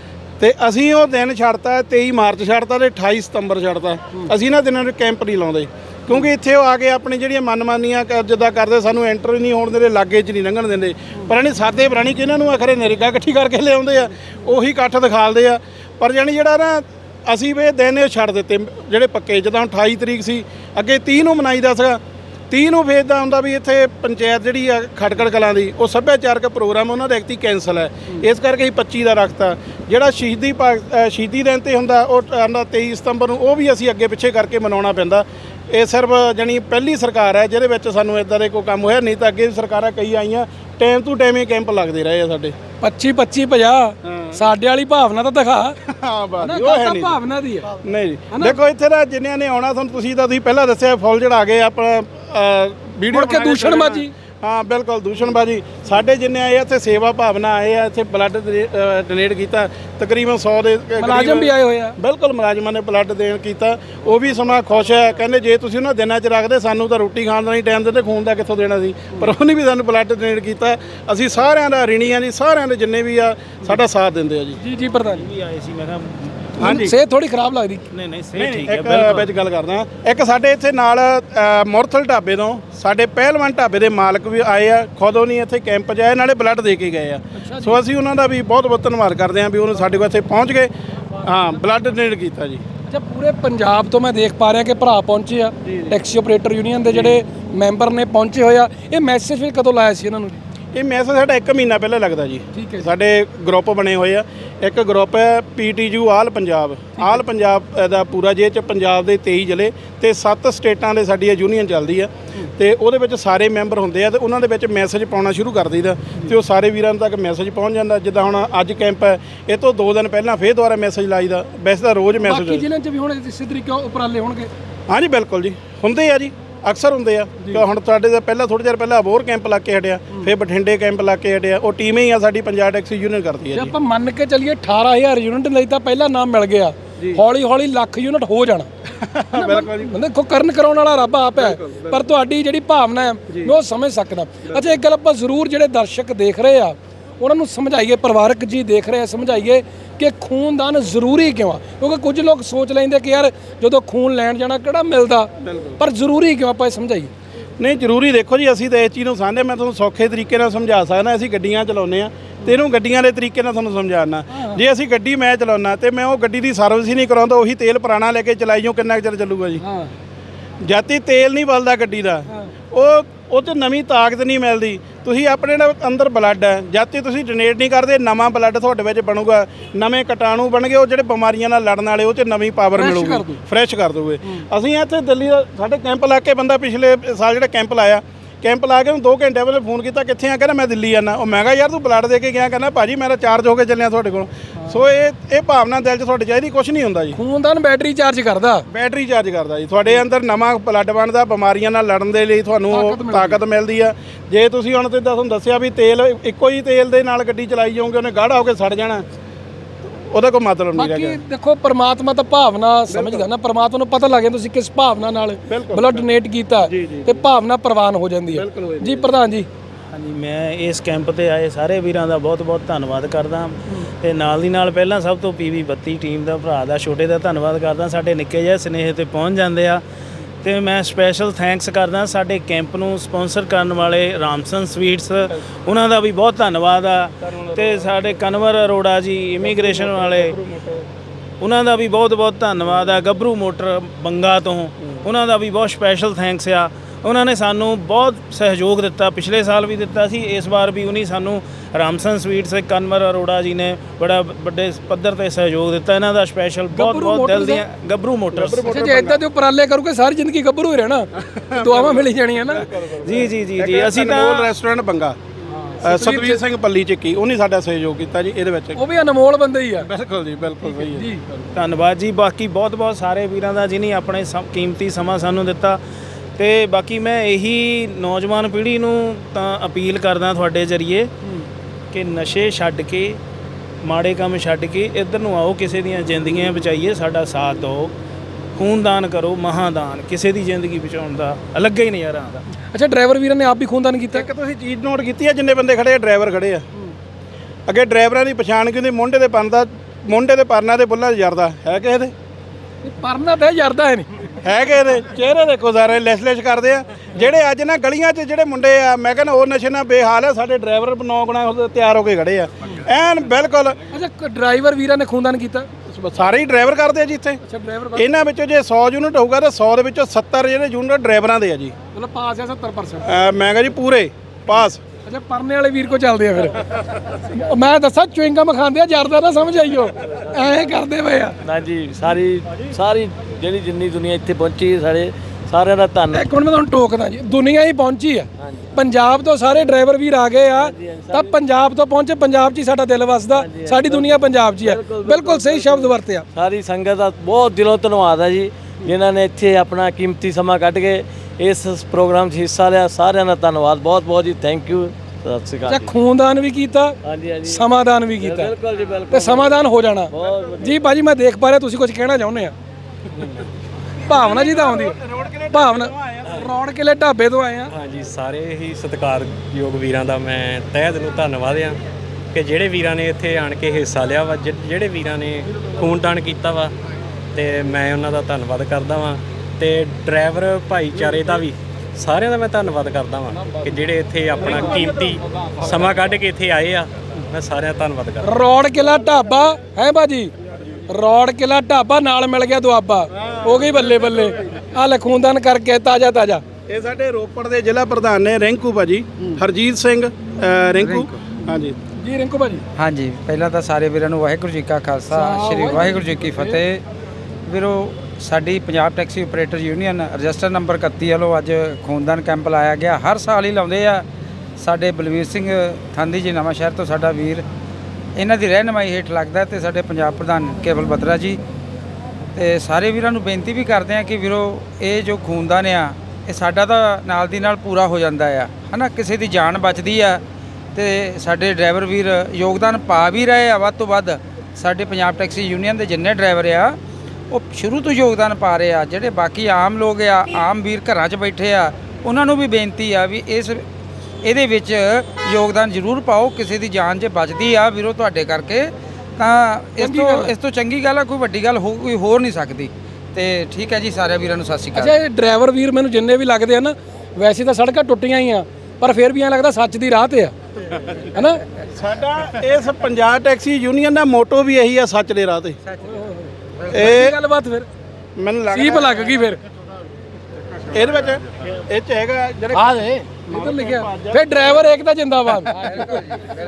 ਤੇ ਅਸੀਂ ਉਹ ਦਿਨ ਛੱਡਤਾ 23 ਮਾਰਚ ਛੱਡਤਾ ਤੇ 28 ਸਤੰਬਰ ਛੱਡਤਾ। ਅਸੀਂ ਨਾ ਦਿਨਾਂ ਨੂੰ ਕੈਂਪ ਨਹੀਂ ਲਾਉਂਦੇ, ਕਿਉਂਕਿ ਇੱਥੇ ਉਹ ਆ ਕੇ ਆਪਣੀ ਜਿਹੜੀਆਂ ਮਨਮਾਨੀਆਂ ਕ- ਜਿੱਦਾਂ ਕਰਦੇ ਸਾਨੂੰ ਐਂਟਰ ਨਹੀਂ ਹੋਣ ਦਿੰਦੇ, ਲਾਗੇ 'ਚ ਨਹੀਂ ਲੰਘਣ ਦਿੰਦੇ। ਪਰ ਨਹੀਂ ਸਾਦੇ ਪ੍ਰਾਣੀ ਕਿ ਇਹਨਾਂ ਨੂੰ ਆਖਰੇ ਨਰੇਗਾ ਇਕੱਠੀ ਕਰਕੇ ਲਿਆਉਂਦੇ ਆ, ਉਹੀ ਇਕੱਠ ਦਿਖਾਲਦੇ ਆ। ਪਰ ਜਾਣੀ ਜਿਹੜਾ ਨਾ, ਅਸੀਂ ਵੀ ਇਹ ਦਿਨ ਇਹ ਛੱਡ ਦਿੱਤੇ, ਜਿਹੜੇ ਪੱਕੇ, ਜਦੋਂ ਹੁਣ 28 ਤਰੀਕ ਸੀ, ਅੱਗੇ 30 ਨੂੰ ਮਨਾਈਦਾ ਸੀਗਾ। 30 ਨੂੰ ਫੇਰ ਦਾ ਹੁੰਦਾ ਵੀ ਇੱਥੇ ਪੰਚਾਇਤ ਜਿਹੜੀ ਆ ਖਟਕੜ ਕਲਾਂ ਦੀ ਉਹ ਸੱਭਿਆਚਾਰਕ ਪ੍ਰੋਗਰਾਮ ਉਹਨਾਂ ਦਾ ਐਕਟੀ ਕੈਂਸਲ ਹੈ। ਇਸ ਕਰਕੇ ਅਸੀਂ 25 ਦਾ ਰੱਖਤਾ। ਜਿਹੜਾ ਸ਼ਹੀਦੀ ਸ਼ਹੀਦੀ ਦਿਨ ਤੇ ਹੁੰਦਾ ਉਹ ਆਉਂਦਾ 23 ਸਤੰਬਰ ਨੂੰ ਉਹ ਵੀ ਅਸੀਂ ਅੱਗੇ ਪਿੱਛੇ ਕਰਕੇ ਮਨਾਉਣਾ ਪੈਂਦਾ। ਇਹ ਸਿਰਫ ਜਾਣੀ ਪਹਿਲੀ ਸਰਕਾਰ ਹੈ ਜਿਹਦੇ ਵਿੱਚ ਸਾਨੂੰ ਇਦਾਂ ਦੇ ਕੋਈ ਕੰਮ ਹੋਇਆ ਨਹੀਂ ਤਾਂ ਅੱਗੇ ਵੀ ਸਰਕਾਰਾਂ ਕਈ ਆਈਆਂ ਟਾਈਮ ਟੂ ਟਾਈਮ ਇਹ ਕੈਂਪ ਲੱਗਦੇ ਰਹੇ ਆ ਸਾਡੇ। 25 25 50 ਸਾਡੇ ਵਾਲੀ ਭਾਵਨਾ ਤਾਂ ਦਿਖਾ। ਹਾਂ ਨਾ ਉਹ ਹੈ ਨਹੀਂ। ਭਾਵਨਾ ਦੀ ਆ ਨਹੀਂ ਦੇਖੋ ਇੱਥੇ ਦਾ ਜਿੰਨਿਆਂ ਨੇ ਆਉਣਾ ਤੁਹਾਨੂੰ ਤੁਸੀਂ ਤਾਂ ਤੁਸੀਂ ਪਹਿਲਾਂ ਦੱਸਿਆ ਫੁੱਲ ਚੜਾ ਕੇ ਆਪਣਾ ਵੀਡੀਓ ਮੁੜ ਕੇ ਦੂਸ਼ਣਬਾਜ਼ੀ। ਹਾਂ। ਬਿਲਕੁਲ ਦੂਸ਼ਣਬਾਜੀ। ਸਾਡੇ ਜਿੰਨੇ ਆਏ ਆ ਇੱਥੇ ਸੇਵਾ ਭਾਵਨਾ ਆਏ ਆ ਇੱਥੇ ਬਲੱਡ ਡੋਨੇਟ ਕੀਤਾ। ਤਕਰੀਬਨ 100 ਦੇ ਕਰੀਬ- ਮੁਲਾਜ਼ਮ ਵੀ ਆਏ ਹੋਏ ਆ। ਬਿਲਕੁਲ ਮੁਲਾਜ਼ਮਾਂ ਨੇ ਬਲੱਡ ਦੇਣ ਕੀਤਾ। ਉਹ ਵੀ ਸਮਾਂ ਖੁਸ਼ ਹੈ ਕਹਿੰਦੇ ਜੇ ਤੁਸੀਂ ਉਹਨਾਂ ਦਿਨਾਂ 'ਚ ਰੱਖਦੇ ਸਾਨੂੰ ਤਾਂ ਰੋਟੀ ਖਾਣ ਦਾ ਨਹੀਂ ਟਾਈਮ ਦਿੰਦੇ ਖੂਨ ਦਾ ਕਿੱਥੋਂ ਦੇਣਾ ਸੀ? ਪਰ ਉਹਨੇ ਵੀ ਸਾਨੂੰ ਬਲੱਡ ਡੋਨੇਟ ਕੀਤਾ। ਅਸੀਂ ਸਾਰਿਆਂ ਦਾ ਰਿਣੀ ਆ ਜੀ ਸਾਰਿਆਂ ਦੇ ਜਿੰਨੇ ਵੀ ਆ ਸਾਡਾ ਸਾਥ ਦਿੰਦੇ ਆ ਜੀ। ਜੀ ਜੀ ਪ੍ਰਧਾਨ ਵੀ ਆਏ ਸੀ ਮੈਂ ਕਿਹਾ ਹਾਂਜੀ। ਸਿਹਤ ਥੋੜੀ ਖਰਾਬ ਲੱਗਦੀ। ਨਹੀਂ ਨਹੀਂ ਸਹੀ ਠੀਕ ਹੈ ਇੱਕ ਵਿੱਚ ਗੱਲ ਕਰਦਾ ਇੱਕ ਸਾਡੇ ਇੱਥੇ ਨਾਲ ਅ, ਮੁਰਥਲ ਢਾਬੇ ਤੋਂ ਸਾਡੇ ਪਹਿਲਵਾਨ ਢਾਬੇ ਦੇ ਮਾਲਕ ਵੀ ਆਏ ਆ ਖੁਦ ਉਹ ਨਹੀਂ ਇੱਥੇ ਕੈਂਪ 'ਚ ਆਏ ਨਾਲੇ ਬਲੱਡ ਦੇ ਕੇ ਗਏ ਆ। ਸੋ ਅਸੀਂ ਉਹਨਾਂ ਦਾ ਵੀ ਬਹੁਤ ਬਹੁਤ ਧੰਨਵਾਦ ਕਰਦੇ ਹਾਂ ਵੀ ਉਹਨੂੰ ਸਾਡੇ ਕੋਲ ਇੱਥੇ ਪਹੁੰਚ ਗਏ। ਹਾਂ ਬਲੱਡ ਡੋਨੇਟ ਕੀਤਾ ਜੀ। ਅੱਛਾ ਪੂਰੇ ਪੰਜਾਬ ਤੋਂ ਮੈਂ ਦੇਖ ਪਾ ਰਿਹਾ ਕਿ ਭਰਾ ਪਹੁੰਚੇ ਆ ਟੈਕਸੀ ਆਪਰੇਟਰ ਯੂਨੀਅਨ ਦੇ ਜਿਹੜੇ ਮੈਂਬਰ ਨੇ ਪਹੁੰਚੇ ਹੋਏ ਆ। ਇਹ ਮੈਸੇਜ ਫਿਰ ਕਦੋਂ ਲਾਇਆ ਸੀ ਇਹਨਾਂ ਨੂੰ? ਇਹ ਮੈਸੇਜ ਸਾਡਾ 1 ਮਹੀਨਾ ਪਹਿਲਾਂ ਲੱਗਦਾ ਜੀ। ਠੀਕ ਹੈ ਜੀ। ਸਾਡੇ ਗਰੁੱਪ ਬਣੇ ਹੋਏ ਆ। ਇੱਕ ਗਰੁੱਪ ਹੈ PTU all Punjab. All Punjab ਦਾ ਪੂਰਾ ਜੇ ਚ ਪੰਜਾਬ ਦੇ 23 ਜ਼ਿਲ੍ਹੇ ਤੇ 7 ਸਟੇਟਾਂ ਦੇ ਸਾਡੀ ਇਹ ਯੂਨੀਅਨ ਚੱਲਦੀ ਆ। ਤੇ ਉਹਦੇ ਵਿੱਚ ਸਾਰੇ ਮੈਂਬਰ ਹੁੰਦੇ ਆ ਤੇ ਉਹਨਾਂ ਦੇ ਵਿੱਚ ਮੈਸੇਜ ਪਾਉਣਾ ਸ਼ੁਰੂ ਕਰ ਦਈਦਾ। ਤੇ ਉਹ ਸਾਰੇ ਵੀਰਾਂ ਤੱਕ ਮੈਸੇਜ ਪਹੁੰਚ ਜਾਂਦਾ। ਜਿੱਦਾਂ ਹੁਣ ਅੱਜ ਕੈਂਪ ਹੈ ਇਹ ਤੋਂ 2 ਦਿਨ ਪਹਿਲਾਂ ਫੇਰ ਦੁਬਾਰਾ ਮੈਸੇਜ ਲਾਈਦਾ। ਵੈਸੇ ਤਾਂ ਰੋਜ਼ ਬਾਕੀ ਮੈਸੇਜ ਜ਼ਿਲ੍ਹਿਆਂ 'ਚ ਵੀ ਹੁਣ ਇਸੇ ਤਰੀਕੇ ਉਪਰਾਲੇ ਹੋਣਗੇ। ਹਾਂਜੀ ਬਿਲਕੁਲ ਜੀ। ਹੁੰਦੇ ਆ ਜੀ। ਅਕਸਰ ਹੁੰਦੇ ਆ। ਕਿ ਹੁਣ ਤੁਹਾਡੇ ਦਾ ਪਹਿਲਾਂ ਥੋੜੀ ਦੇਰ ਪਹਿਲਾਂ ਅਬੋਰ ਕੈਂਪ ਲਾ ਕੇ ਹਟਿਆ ਫਿਰ ਬਠਿੰਡੇ ਕੈਂਪ ਲਾ ਕੇ ਹਟਿਆ ਉਹ ਟੀਮ ਹੀ ਆ ਸਾਡੀ ਪੰਜਾਬ ਟੈਕਸੀ ਯੂਨੀਅਨ ਕਰਦੀ ਜੇ ਹੈ ਜੀ ਆਪਾਂ ਮੰਨ ਕੇ ਚੱਲੀਏ 18000 ਯੂਨਿਟ ਲਈ ਤਾਂ ਪਹਿਲਾ ਨਾਮ ਮਿਲ ਗਿਆ। ਹੌਲੀ ਹੌਲੀ ਲੱਖ ਯੂਨਿਟ ਹੋ ਜਾਣਾ। ਬਿਲਕੁਲ ਜੀ। ਦੇਖੋ ਕਰਨ ਕਰਾਉਣ ਵਾਲਾ ਰੱਬ ਆਪ ਹੈ ਪਰ ਤੁਹਾਡੀ ਜਿਹੜੀ ਭਾਵਨਾ ਹੈ ਮੈਂ ਉਹ ਸਮਝ ਸਕਦਾ। ਅੱਛਾ ਇੱਕ ਗੱਲ ਆਪਾਂ ਜ਼ਰੂਰ ਜਿਹੜੇ ਦਰਸ਼ਕ ਦੇਖ ਰਹੇ ਆ ਉਹਨਾਂ ਨੂੰ ਸਮਝਾਈਏ ਪਰਿਵਾਰਕ ਜੀ ਦੇਖ ਰਹੇ ਆ ਸਮਝਾਈਏ ਕਿ ਖੂਨਦਾਨ ਜ਼ਰੂਰੀ ਕਿਉਂ ਆ? ਕਿਉਂਕਿ ਕੁਝ ਲੋਕ ਸੋਚ ਲੈਂਦੇ ਕਿ ਯਾਰ ਜਦੋਂ ਖੂਨ ਲੈਣ ਜਾਣਾ ਕਿਹੜਾ ਮਿਲਦਾ? ਪਰ ਜ਼ਰੂਰੀ ਕਿਉਂ ਆਪਾਂ ਇਹ ਸਮਝਾਈਏ? ਨਹੀਂ ਜ਼ਰੂਰੀ ਦੇਖੋ ਜੀ ਅਸੀਂ ਤਾਂ ਇਸ ਚੀਜ਼ ਨੂੰ ਸਮਝਦੇ ਮੈਂ ਤੁਹਾਨੂੰ ਸੌਖੇ ਤਰੀਕੇ ਨਾਲ ਸਮਝਾ ਸਕਦਾ ਅਸੀਂ ਗੱਡੀਆਂ ਚਲਾਉਂਦੇ ਆ ਤੇ ਇਹਨੂੰ ਗੱਡੀਆਂ ਦੇ ਤਰੀਕੇ ਨਾਲ ਤੁਹਾਨੂੰ ਸਮਝਾਉਣਾ ਜੇ ਅਸੀਂ ਗੱਡੀ ਮੈਂ ਚਲਾਉਣਾ ਤੇ ਮੈਂ ਉਹ ਗੱਡੀ ਦੀ ਸਰਵਿਸ ਹੀ ਨਹੀਂ ਕਰਾਉਂਦਾ ਉਹੀ ਤੇਲ ਪੁਰਾਣਾ ਲੈ ਕੇ ਚਲਾਈਓ ਕਿੰਨਾ ਚਿਰ ਚੱਲੂਗਾ ਜੀ। ਹਾਂ। ਜਾਤੀ ਤੇਲ ਨਹੀਂ ਬਲਦਾ ਗੱਡੀ ਦਾ। ਉਹ ਉਹ 'ਚ ਨਵੀਂ ਤਾਕਤ ਨਹੀਂ ਮਿਲਦੀ। ਤੁਸੀਂ ਆਪਣੇ ਨਾਲ ਅੰਦਰ ਬਲੱਡ ਹੈ। ਜਦ ਤੱਕ ਤੁਸੀਂ ਡੋਨੇਟ ਨਹੀਂ ਕਰਦੇ ਨਵਾਂ ਬਲੱਡ ਤੁਹਾਡੇ ਵਿੱਚ ਬਣੂਗਾ। ਨਵੇਂ ਕੀਟਾਣੂ ਬਣਗੇ ਉਹ ਜਿਹੜੇ ਬਿਮਾਰੀਆਂ ਨਾਲ ਲੜਨ ਵਾਲੇ ਉਹ 'ਚ ਨਵੀਂ ਪਾਵਰ ਮਿਲੂਗੀ। ਫਰੈਸ਼ ਕਰ ਦੋਗੇ ਅਸੀਂ ਇੱਥੇ ਦਿੱਲੀ ਦਾ ਸਾਡੇ ਕੈਂਪ ਲਾ ਕੇ ਬੰਦਾ ਪਿਛਲੇ ਸਾਲ ਜਿਹੜਾ ਕੈਂਪ ਲਾਇਆ ਕੈਂਪ ਲਾ ਕੇ ਉਹਨੂੰ 2 ਘੰਟੇ ਪਹਿਲੇ ਫੋਨ ਕੀਤਾ ਕਿੱਥੇ ਆ? ਕਹਿੰਦਾ ਮੈਂ ਦਿੱਲੀ ਜਾਣਾ ਉਹ ਮੈਂ ਕਿਹਾ ਯਾਰ ਤੂੰ ਬਲੱਡ ਦੇ ਕੇ ਗਿਆ? ਕਹਿੰਦਾ ਭਾਜੀ ਮੇਰਾ ਚਾਰਜ ਹੋ ਕੇ ਚੱਲਿਆ ਤੁਹਾਡੇ ਕੋਲ। ਸੋ ਇਹ ਇਹ ਭਾਵਨਾ ਦਿਲ 'ਚ ਤੁਹਾਡੇ ਚਾਹੀਦੀ ਕੁਝ ਨਹੀਂ ਹੁੰਦਾ ਜੀ। ਖੂਨਦਾਨ ਬੈਟਰੀ ਚਾਰਜ ਕਰਦਾ। ਬੈਟਰੀ ਚਾਰਜ ਕਰਦਾ ਜੀ। ਤੁਹਾਡੇ ਅੰਦਰ ਨਵਾਂ ਬਲੱਡ ਬਣਦਾ ਬਿਮਾਰੀਆਂ ਨਾਲ ਲੜਨ ਦੇ ਲਈ ਤੁਹਾਨੂੰ ਉਹ ਤਾਕਤ ਮਿਲਦੀ ਆ। ਜੇ ਤੁਸੀਂ ਹੁਣ ਤੇ ਤੁਹਾਨੂੰ ਦੱਸਿਆ ਵੀ ਤੇਲ ਇੱਕੋ ਹੀ ਤੇਲ ਦੇ ਨਾਲ ਗੱਡੀ ਚਲਾਈ ਜਾਓਗੇ ਉਹਨੇ ਗਾੜਾ ਹੋ ਕੇ ਸੜ ਜਾਣਾ। ਉਹਦਾ ਕੋਈ ਮਤਲਬ ਨਹੀਂ ਰਹਿ ਬਾਕੀ ਗਿਆ ਦੇਖੋ ਪ੍ਰਮਾਤਮਾ ਤਾਂ ਭਾਵਨਾ ਸਮਝਦਾ ਨਾ। ਪ੍ਰਮਾਤਮਾ ਨੂੰ ਪਤਾ ਲੱਗ ਜਾਂਦਾ ਤੁਸੀਂ ਕਿਸ ਭਾਵਨਾ ਨਾਲ ਬਲੱਡ ਡੋਨੇਟ ਕੀਤਾ। ਤੇ ਭਾਵਨਾ ਪ੍ਰਵਾਨ ਹੋ ਜਾਂਦੀ ਹੈ। ਜੀ ਪ੍ਰਧਾਨ ਜੀ। ਹਾਂਜੀ ਮੈਂ ਇਸ ਕੈਂਪ ਤੇ ਆਏ ਸਾਰੇ ਵੀਰਾਂ ਦਾ ਬਹੁਤ-ਬਹੁਤ ਧੰਨਵਾਦ ਕਰਦਾ। ਤੇ ਨਾਲ ਦੀ ਨਾਲ ਪਹਿਲਾਂ ਸਭ ਤੋਂ ਪੀਵੀ 32 ਟੀਮ ਦਾ ਭਰਾ ਦਾ ਛੋਟੇ ਦਾ ਧੰਨਵਾਦ ਕਰਦਾ। ਸਾਡੇ ਨਿੱਕੇ ਜਿਹੇ ਸਨੇਹ ਤੇ ਪਹੁੰਚ ਜਾਂਦੇ ਆ। ਤੇ ਮੈਂ ਸਪੈਸ਼ਲ ਥੈਂਕਸ ਕਰਦਾ ਸਾਡੇ ਕੈਂਪ ਨੂੰ ਸਪਾਂਸਰ ਕਰਨ ਵਾਲੇ ਰਾਮਸਨ ਸਵੀਟਸ ਉਹਨਾਂ ਦਾ ਵੀ ਬਹੁਤ ਧੰਨਵਾਦ ਆ। ਤੇ ਸਾਡੇ ਕਨਵਰ ਅਰੋੜਾ ਜੀ ਇਮੀਗ੍ਰੇਸ਼ਨ ਵਾਲੇ, ਉਹਨਾਂ ਦਾ ਵੀ ਬਹੁਤ ਬਹੁਤ ਧੰਨਵਾਦ ਆ। ਗੱਭਰੂ ਮੋਟਰ ਬੰਗਾ ਤੋਂ। ਉਹਨਾਂ ਦਾ ਵੀ ਬਹੁਤ ਸਪੈਸ਼ਲ ਥੈਂਕਸ ਆ। ਉਹਨਾਂ ਨੇ ਸਾਨੂੰ ਬਹੁਤ ਸਹਿਯੋਗ ਦਿੱਤਾ ਪਿਛਲੇ ਸਾਲ ਵੀ ਦਿੱਤਾ ਸੀ ਇਸ ਵਾਰ ਵੀ ਉਹਨੀ ਸਾਨੂੰ ਰਾਮਸਨ ਸਵੀਟਸ ਕਨਵਰ ਅਰੋੜਾ ਜੀ ਨੇ ਬੜਾ ਵੱਡੇ ਪੱਧਰ ਤੇ ਸਹਿਯੋਗ ਦਿੱਤਾ। ਇਹਨਾਂ ਦਾ ਸਪੈਸ਼ਲ ਬਹੁਤ ਬਹੁਤ ਦਿਲ ਦੀਆਂ ਗੱਭਰੂ ਮੋਟਰਸ। ਅੱਛਾ ਜੇ ਇਦਾਂ ਦੇ ਉਪਰਾਲੇ ਕਰੋਗੇ ਸਾਰੀ ਜ਼ਿੰਦਗੀ ਗੱਭਰੂ ਹੀ ਰਹਿਣਾ। ਦੁਆਵਾਂ ਮਿਲੀ ਜਾਣੀਆਂ ਨਾ। ਜੀ ਜੀ ਜੀ ਜੀ ਅਸੀਂ ਅਨਮੋਲ ਤਾਂ ਰੈਸਟੋਰੈਂਟ ਬੰਗਾ ਸਤਵੀਰ ਸਿੰਘ ਪੱਲੀ ਚੱਕੀ ਉਹਨੇ ਸਾਡਾ ਸਹਿਯੋਗ ਕੀਤਾ ਜੀ ਇਹਦੇ ਵਿੱਚ। ਉਹ ਵੀ ਅਨਮੋਲ ਬੰਦੇ ਹੀ ਆ। ਬਿਲਕੁਲ ਜੀ ਬਿਲਕੁਲ ਸਹੀ ਹੈ ਜੀ। ਧੰਨਵਾਦ ਜੀ ਬਾਕੀ ਬਹੁਤ ਬਹੁਤ ਸਾਰੇ ਵੀਰਾਂ ਦਾ ਜਿਨੀ ਆਪਣੇ ਕੀਮਤੀ ਸਮਾਂ ਸਾਨੂੰ ਦਿੱਤਾ। ਤੇ ਬਾਕੀ ਮੈਂ ਇਹੀ ਨੌਜਵਾਨ ਪੀੜ੍ਹੀ ਨੂੰ ਤਾਂ ਅਪੀਲ ਕਰਦਾ ਤੁਹਾਡੇ ਜਰੀਏ ਕਿ ਨਸ਼ੇ ਛੱਡ ਕੇ ਮਾੜੇ ਕੰਮ ਛੱਡ ਕੇ ਇੱਧਰ ਨੂੰ ਆਓ ਕਿਸੇ ਦੀਆਂ ਜ਼ਿੰਦਗੀਆਂ ਬਚਾਈਏ ਸਾਡਾ ਸਾਥ ਦਿਓ। ਖੂਨਦਾਨ ਕਰੋ ਮਹਾਦਾਨ। ਕਿਸੇ ਦੀ ਜ਼ਿੰਦਗੀ ਬਚਾਉਣ ਦਾ ਅਲੱਗ ਹੀ ਨਜ਼ਾਰਾ ਆਉਂਦਾ। ਅੱਛਾ ਡਰਾਈਵਰ ਵੀਰਾਂ ਨੇ ਆਪ ਵੀ ਖੂਨਦਾਨ ਕੀਤਾ? ਇੱਕ ਤੁਸੀਂ ਚੀਜ਼ ਨੋਟ ਕੀਤੀ ਹੈ ਜਿੰਨੇ ਬੰਦੇ ਖੜੇ ਆ ਡਰਾਈਵਰ ਖੜੇ ਆ। ਅੱਗੇ ਡਰਾਈਵਰਾਂ ਦੀ ਪਛਾਣ ਕਿਉਂਦੀ ਮੁੰਡੇ ਦੇ ਪੰਦਾ ਮੁੰਡੇ ਦੇ ਪਰਨਾ ਦੇ ਬੁੱਲਾ ਜਰਦਾ ਹੈ ਕਿਸੇ ਦੇ? ਪਰਨਾ ਤਾਂ ਯਾਰਦਾ ਹੈ ਨਹੀਂ। ਹੈ ਕਿਸੇ ਦੇ ਚਿਹਰੇ ਦੇਖੋ ਸਾਰੇ ਲਿਸ ਲਿਸ ਕਰਦੇ ਆ। ਜਿਹੜੇ ਅੱਜ ਨਾ ਗਲੀਆਂ 'ਚ ਜਿਹੜੇ ਮੁੰਡੇ ਆ ਮੈਂ ਕਹਿੰਦਾ ਉਹ ਨਸ਼ੇ ਨਾਲ ਬੇਹਾਲ ਆ ਸਾਡੇ ਡਰਾਈਵਰ ਨੌ ਗੁਣਾ ਤਿਆਰ ਹੋ ਕੇ ਖੜੇ ਆ। ਐਨ ਬਿਲਕੁਲ ਅੱਛਾ ਡਰਾਈਵਰ ਵੀਰਾਂ ਨੇ ਖੂਨਦਾਨ ਕੀਤਾ? ਸਾਰੇ ਹੀ ਡਰਾਈਵਰ ਕਰਦੇ ਆ ਜੀ ਇੱਥੇ। ਅੱਛਾ ਡਰਾਈਵਰ ਇਹਨਾਂ ਵਿੱਚੋਂ ਜੇ 100 ਯੂਨਿਟ ਹੋਊਗਾ ਤਾਂ 100 ਦੇ ਵਿੱਚੋਂ 70 ਜਿਹੜੇ ਯੂਨਿਟ ਡਰਾਈਵਰਾਂ ਦੇ ਆ ਜੀ। ਮਤਲਬ ਪਾਸ ਹੈ 70% ਅਹ ਮੈਂ ਕਹਿੰਦਾ ਜੀ ਪੂਰੇ ਪਾਸ। ਅੱਛਾ ਪਰਨੇ ਵਾਲੇ ਵੀਰ ਕੋ ਚੱਲਦੇ ਆ ਫਿਰ। ਮੈਂ ਦੱਸਾਂ ਚੁਇੰਗਮ ਖਾਂਦੇ ਆ ਜਰਦਾ ਨਾ ਸਮਝ ਆਈਓ। ਐਂ ਕਰਦੇ ਪਏ ਆ। ਨਾ ਜੀ ਸਾਰੀ ਸਾਰੀ ਜਿਹੜੀ ਜਿੰਨੀ ਦੁਨੀਆ ਇੱਥੇ ਪਹੁੰਚੀ ਸਾਰੇ ਸਾਰਿਆਂ ਦਾ ਧੰਨ। ਇੱਕ ਮਿੰਟ ਮੈਂ ਤੁਹਾਨੂੰ ਟੋਕਦਾ ਜੀ। ਦੁਨੀਆ ਹੀ ਪਹੁੰਚੀ ਆ। ਪੰਜਾਬ ਤੋਂ ਸਾਰੇ ਡਰਾਈਵਰ ਵੀਰ ਆ ਗਏ ਆ। ਤਾਂ ਪੰਜਾਬ ਤੋਂ ਪਹੁੰਚੇ ਪੰਜਾਬ 'ਚ ਹੀ ਸਾਡਾ ਦਿਲ ਵਸਦਾ। ਸਾਡੀ ਦੁਨੀਆ ਪੰਜਾਬ 'ਚ ਹੀ ਆ। ਬਿਲਕੁਲ ਸਹੀ ਸ਼ਬਦ ਵਰਤਿਆ। ਸਾਰੀ ਸੰਗਤ ਦਾ ਬਹੁਤ ਦਿਲੋਂ ਧੰਨਵਾਦ ਹੈ ਜੀ ਜਿਨ੍ਹਾਂ ਨੇ ਇੱਥੇ ਆਪਣਾ ਕੀਮਤੀ ਸਮਾਂ ਕੱਢ ਕੇ ਇਸ ਪ੍ਰੋਗਰਾਮ 'ਚ ਹਿੱਸਾ ਲਿਆ। ਸਾਰਿਆਂ ਦਾ ਧੰਨਵਾਦ। ਬਹੁਤ ਬਹੁਤ ਜੀ ਥੈਂਕ ਯੂ ਸਤਿ ਸ਼੍ਰੀ ਅਕਾਲ ਖੂਨਦਾਨ ਵੀ ਕੀਤਾ ਹਾਂਜੀ ਹਾਂਜੀ। ਸਮਾਦਾਨ ਵੀ ਕੀਤਾ। ਬਿਲਕੁਲ ਜੀ ਬਿਲਕੁਲ। ਤੇ ਸਮਾਦਾਨ ਹੋ ਜਾਣਾ। ਜੀ ਬਾਜੀ ਮੈਂ ਦੇਖ ਪਾ ਰਿਹਾ ਤੁਸੀਂ ਕੁਝ ਕਹਿਣਾ ਚਾਹੁੰਦੇ ਆ। ਭਾਵਨਾ ਜੀ ਤਾਂ ਆਉਂਦੀ। ਹੈ। ਭਾਵਨਾ ਰੌੜ ਕਿਲੇ ਢਾਬੇ ਤੋਂ ਆਏ ਆ। ਹਾਂਜੀ ਸਾਰੇ ਹੀ ਸਤਿਕਾਰਯੋਗ ਵੀਰਾਂ ਦਾ ਮੈਂ ਤਹਿ ਦਿਲੋਂ ਧੰਨਵਾਦ ਆ ਕਿ ਜਿਹੜੇ ਵੀਰਾਂ ਨੇ ਇੱਥੇ ਆਣ ਕੇ ਹਿੱਸਾ ਲਿਆ ਵਾ ਜਿਹੜੇ ਵੀਰਾਂ ਨੇ ਖੂਨਦਾਨ ਕੀਤਾ ਵਾ ਤੇ ਮੈਂ ਉਹਨਾਂ ਦਾ ਧੰਨਵਾਦ ਕਰਦਾ ਵਾਂ। ਤੇ ਡਰਾਈਵਰ ਭਾਈਚਾਰੇ ਦਾ ਵੀ ਸਾਰਿਆਂ ਦਾ ਮੈਂ ਧੰਨਵਾਦ ਕਰਦਾ ਵਾਂ ਕਿ ਜਿਹੜੇ ਇੱਥੇ ਆਪਣਾ ਕੀਮਤੀ ਸਮਾਂ ਕੱਢ ਕੇ ਇੱਥੇ ਆਏ ਆ ਮੈਂ ਸਾਰਿਆਂ ਦਾ ਧੰਨਵਾਦ ਕਰਦਾ। ਰੌੜ ਕਿਲਾ ਢਾਬਾ ਹੈ ਬਾਜੀ? ਰੌੜ ਕਿਲਾ ਢਾਬਾ ਨਾਲ ਮਿਲ ਗਿਆ ਦੁਆਬਾ। ਹੋ ਗਈ ਬੱਲੇ ਬੱਲੇ। ਆ ਲੈ ਖੂਨਦਾਨ ਕਰਕੇ ਤਾਜਾ ਤਾਜਾ। ਇਹ ਸਾਡੇ ਰੋਪੜ ਦੇ ਜ਼ਿਲ੍ਹਾ ਪ੍ਰਧਾਨ ਨੇ ਰਿੰਕੂ ਭਾਜੀ। ਹਰਜੀਤ ਸਿੰਘ ਰਿੰਕੂ। ਹਾਂਜੀ। ਜੀ ਰਿੰਕੂ ਬਾਜੀ ਹਾਂਜੀ ਪਹਿਲਾਂ ਤਾਂ ਸਾਰੇ ਵੀਰਾਂ ਨੂੰ ਵਾਹਿਗੁਰੂ ਜੀ ਕਾ ਖਾਲਸਾ ਸ੍ਰੀ ਵਾਹਿਗੁਰੂ ਜੀ ਕੀ ਫਤਿਹ। ਵੀਰੋ ਸਾਡੀ Punjab taxi operator union register number 31 ਵੱਲੋਂ ਅੱਜ ਖੂਨਦਾਨ ਕੈਂਪ ਲਾਇਆ ਗਿਆ। ਹਰ ਸਾਲ ਹੀ ਲਾਉਂਦੇ ਆ। ਸਾਡੇ ਬਲਵੀਰ ਸਿੰਘ ਥਾਂਦੀ ਜੀ ਨਵਾਂ ਸ਼ਹਿਰ ਤੋਂ ਸਾਡਾ ਵੀਰ। ਇਹਨਾਂ ਦੀ ਰਹਿਨਮਾਈ ਹੇਠ ਲੱਗਦਾ ਤੇ ਸਾਡੇ ਪੰਜਾਬ ਪ੍ਰਧਾਨ ਕੇਵਲ ਬਤਰਾ ਜੀ। ਤੇ ਸਾਰੇ ਵੀਰਾਂ ਨੂੰ ਬੇਨਤੀ ਵੀ ਕਰਦੇ ਆ ਕਿ ਵੀਰੋ, ਇਹ ਜੋ ਖੂਨਦਾਨ ਆ, ਇਹ ਸਾਡਾ ਤਾਂ ਨਾਲ ਦੀ ਨਾਲ ਪੂਰਾ ਹੋ ਜਾਂਦਾ ਆ। ਹਨਾ, ਕਿਸੇ ਦੀ ਜਾਨ ਬਚਦੀ ਆ ਤੇ ਸਾਡੇ ਡਰਾਈਵਰ ਵੀਰ ਯੋਗਦਾਨ ਪਾ ਵੀ ਰਹੇ ਆ। ਵੱਧ ਤੋਂ ਵੱਧ ਸਾਡੇ ਪੰਜਾਬ ਟੈਕਸੀ ਯੂਨੀਅਨ ਦੇ ਜਿੰਨੇ ਡਰਾਈਵਰ ਆ ਉਹ ਸ਼ੁਰੂ ਤੋਂ ਯੋਗਦਾਨ ਪਾ ਰਹੇ ਆ ਜਿਹੜੇ ਬਾਕੀ ਆਮ ਲੋਕ ਆ ਆਮ ਵੀਰ ਘਰਾਂ 'ਚ ਬੈਠੇ ਆ ਉਹਨਾਂ ਨੂੰ ਵੀ ਬੇਨਤੀ ਆ ਵੀ ਇਸ ਇਹਦੇ ਵਿੱਚ ਯੋਗਦਾਨ ਜ਼ਰੂਰ ਪਾਓ ਕਿਸੇ ਦੀ ਜਾਨ ਜੇ ਬਚਦੀ ਆ ਵੀਰੋ ਤੁਹਾਡੇ ਕਰਕੇ ਤਾਂ ਇਸ ਤੋਂ ਇਸ ਤੋਂ ਚੰਗੀ ਗੱਲ ਆ ਕੋਈ ਵੱਡੀ ਗੱਲ ਹੋ ਕੋਈ ਹੋਰ ਨਹੀਂ ਸਕਦੀ। ਤੇ ਠੀਕ ਹੈ ਜੀ ਸਾਰੇ ਵੀਰਾਂ ਨੂੰ ਸਤਿ ਸ਼੍ਰੀ ਅਕਾਲ। ਅੱਛਾ ਇਹ ਡਰਾਈਵਰ ਵੀਰ ਮੈਨੂੰ ਜਿੰਨੇ ਵੀ ਲੱਗਦੇ ਆ ਨਾ ਵੈਸੇ ਤਾਂ ਸੜਕਾਂ ਟੁੱਟੀਆਂ ਹੀ ਆ ਪਰ ਫਿਰ ਵੀ ਐਂ ਲੱਗਦਾ ਸੱਚ ਦੀ ਰਾਹ ਤੇ ਆ। ਹੈਨਾ? ਸਾਡਾ ਇਸ ਪੰਜਾਬ ਟੈਕਸੀ ਯੂਨੀਅਨ ਦਾ ਮੋਟੋ ਵੀ ਇਹੀ ਆ ਸੱਚ ਦੇ ਰਾਹ ਤੇ। ਇਹ ਗੱਲਬਾਤ ਫਿਰ। ਮੈਨੂੰ ਸੀਪ ਲੱਗਦਾ ਲੱਗ ਗਈ ਫਿਰ? ਇਹਦੇ ਵਿੱਚ ਇਹ ਚ ਹੈਗਾ ਜਿਹੜੇ ਆ ਦੇ। ਇੱਧਰ ਲਿਖਿਆ। ਫਿਰ ਡਰਾਈਵਰ ਏਕਤਾ ਜਿੰਦਾਬਾਦ।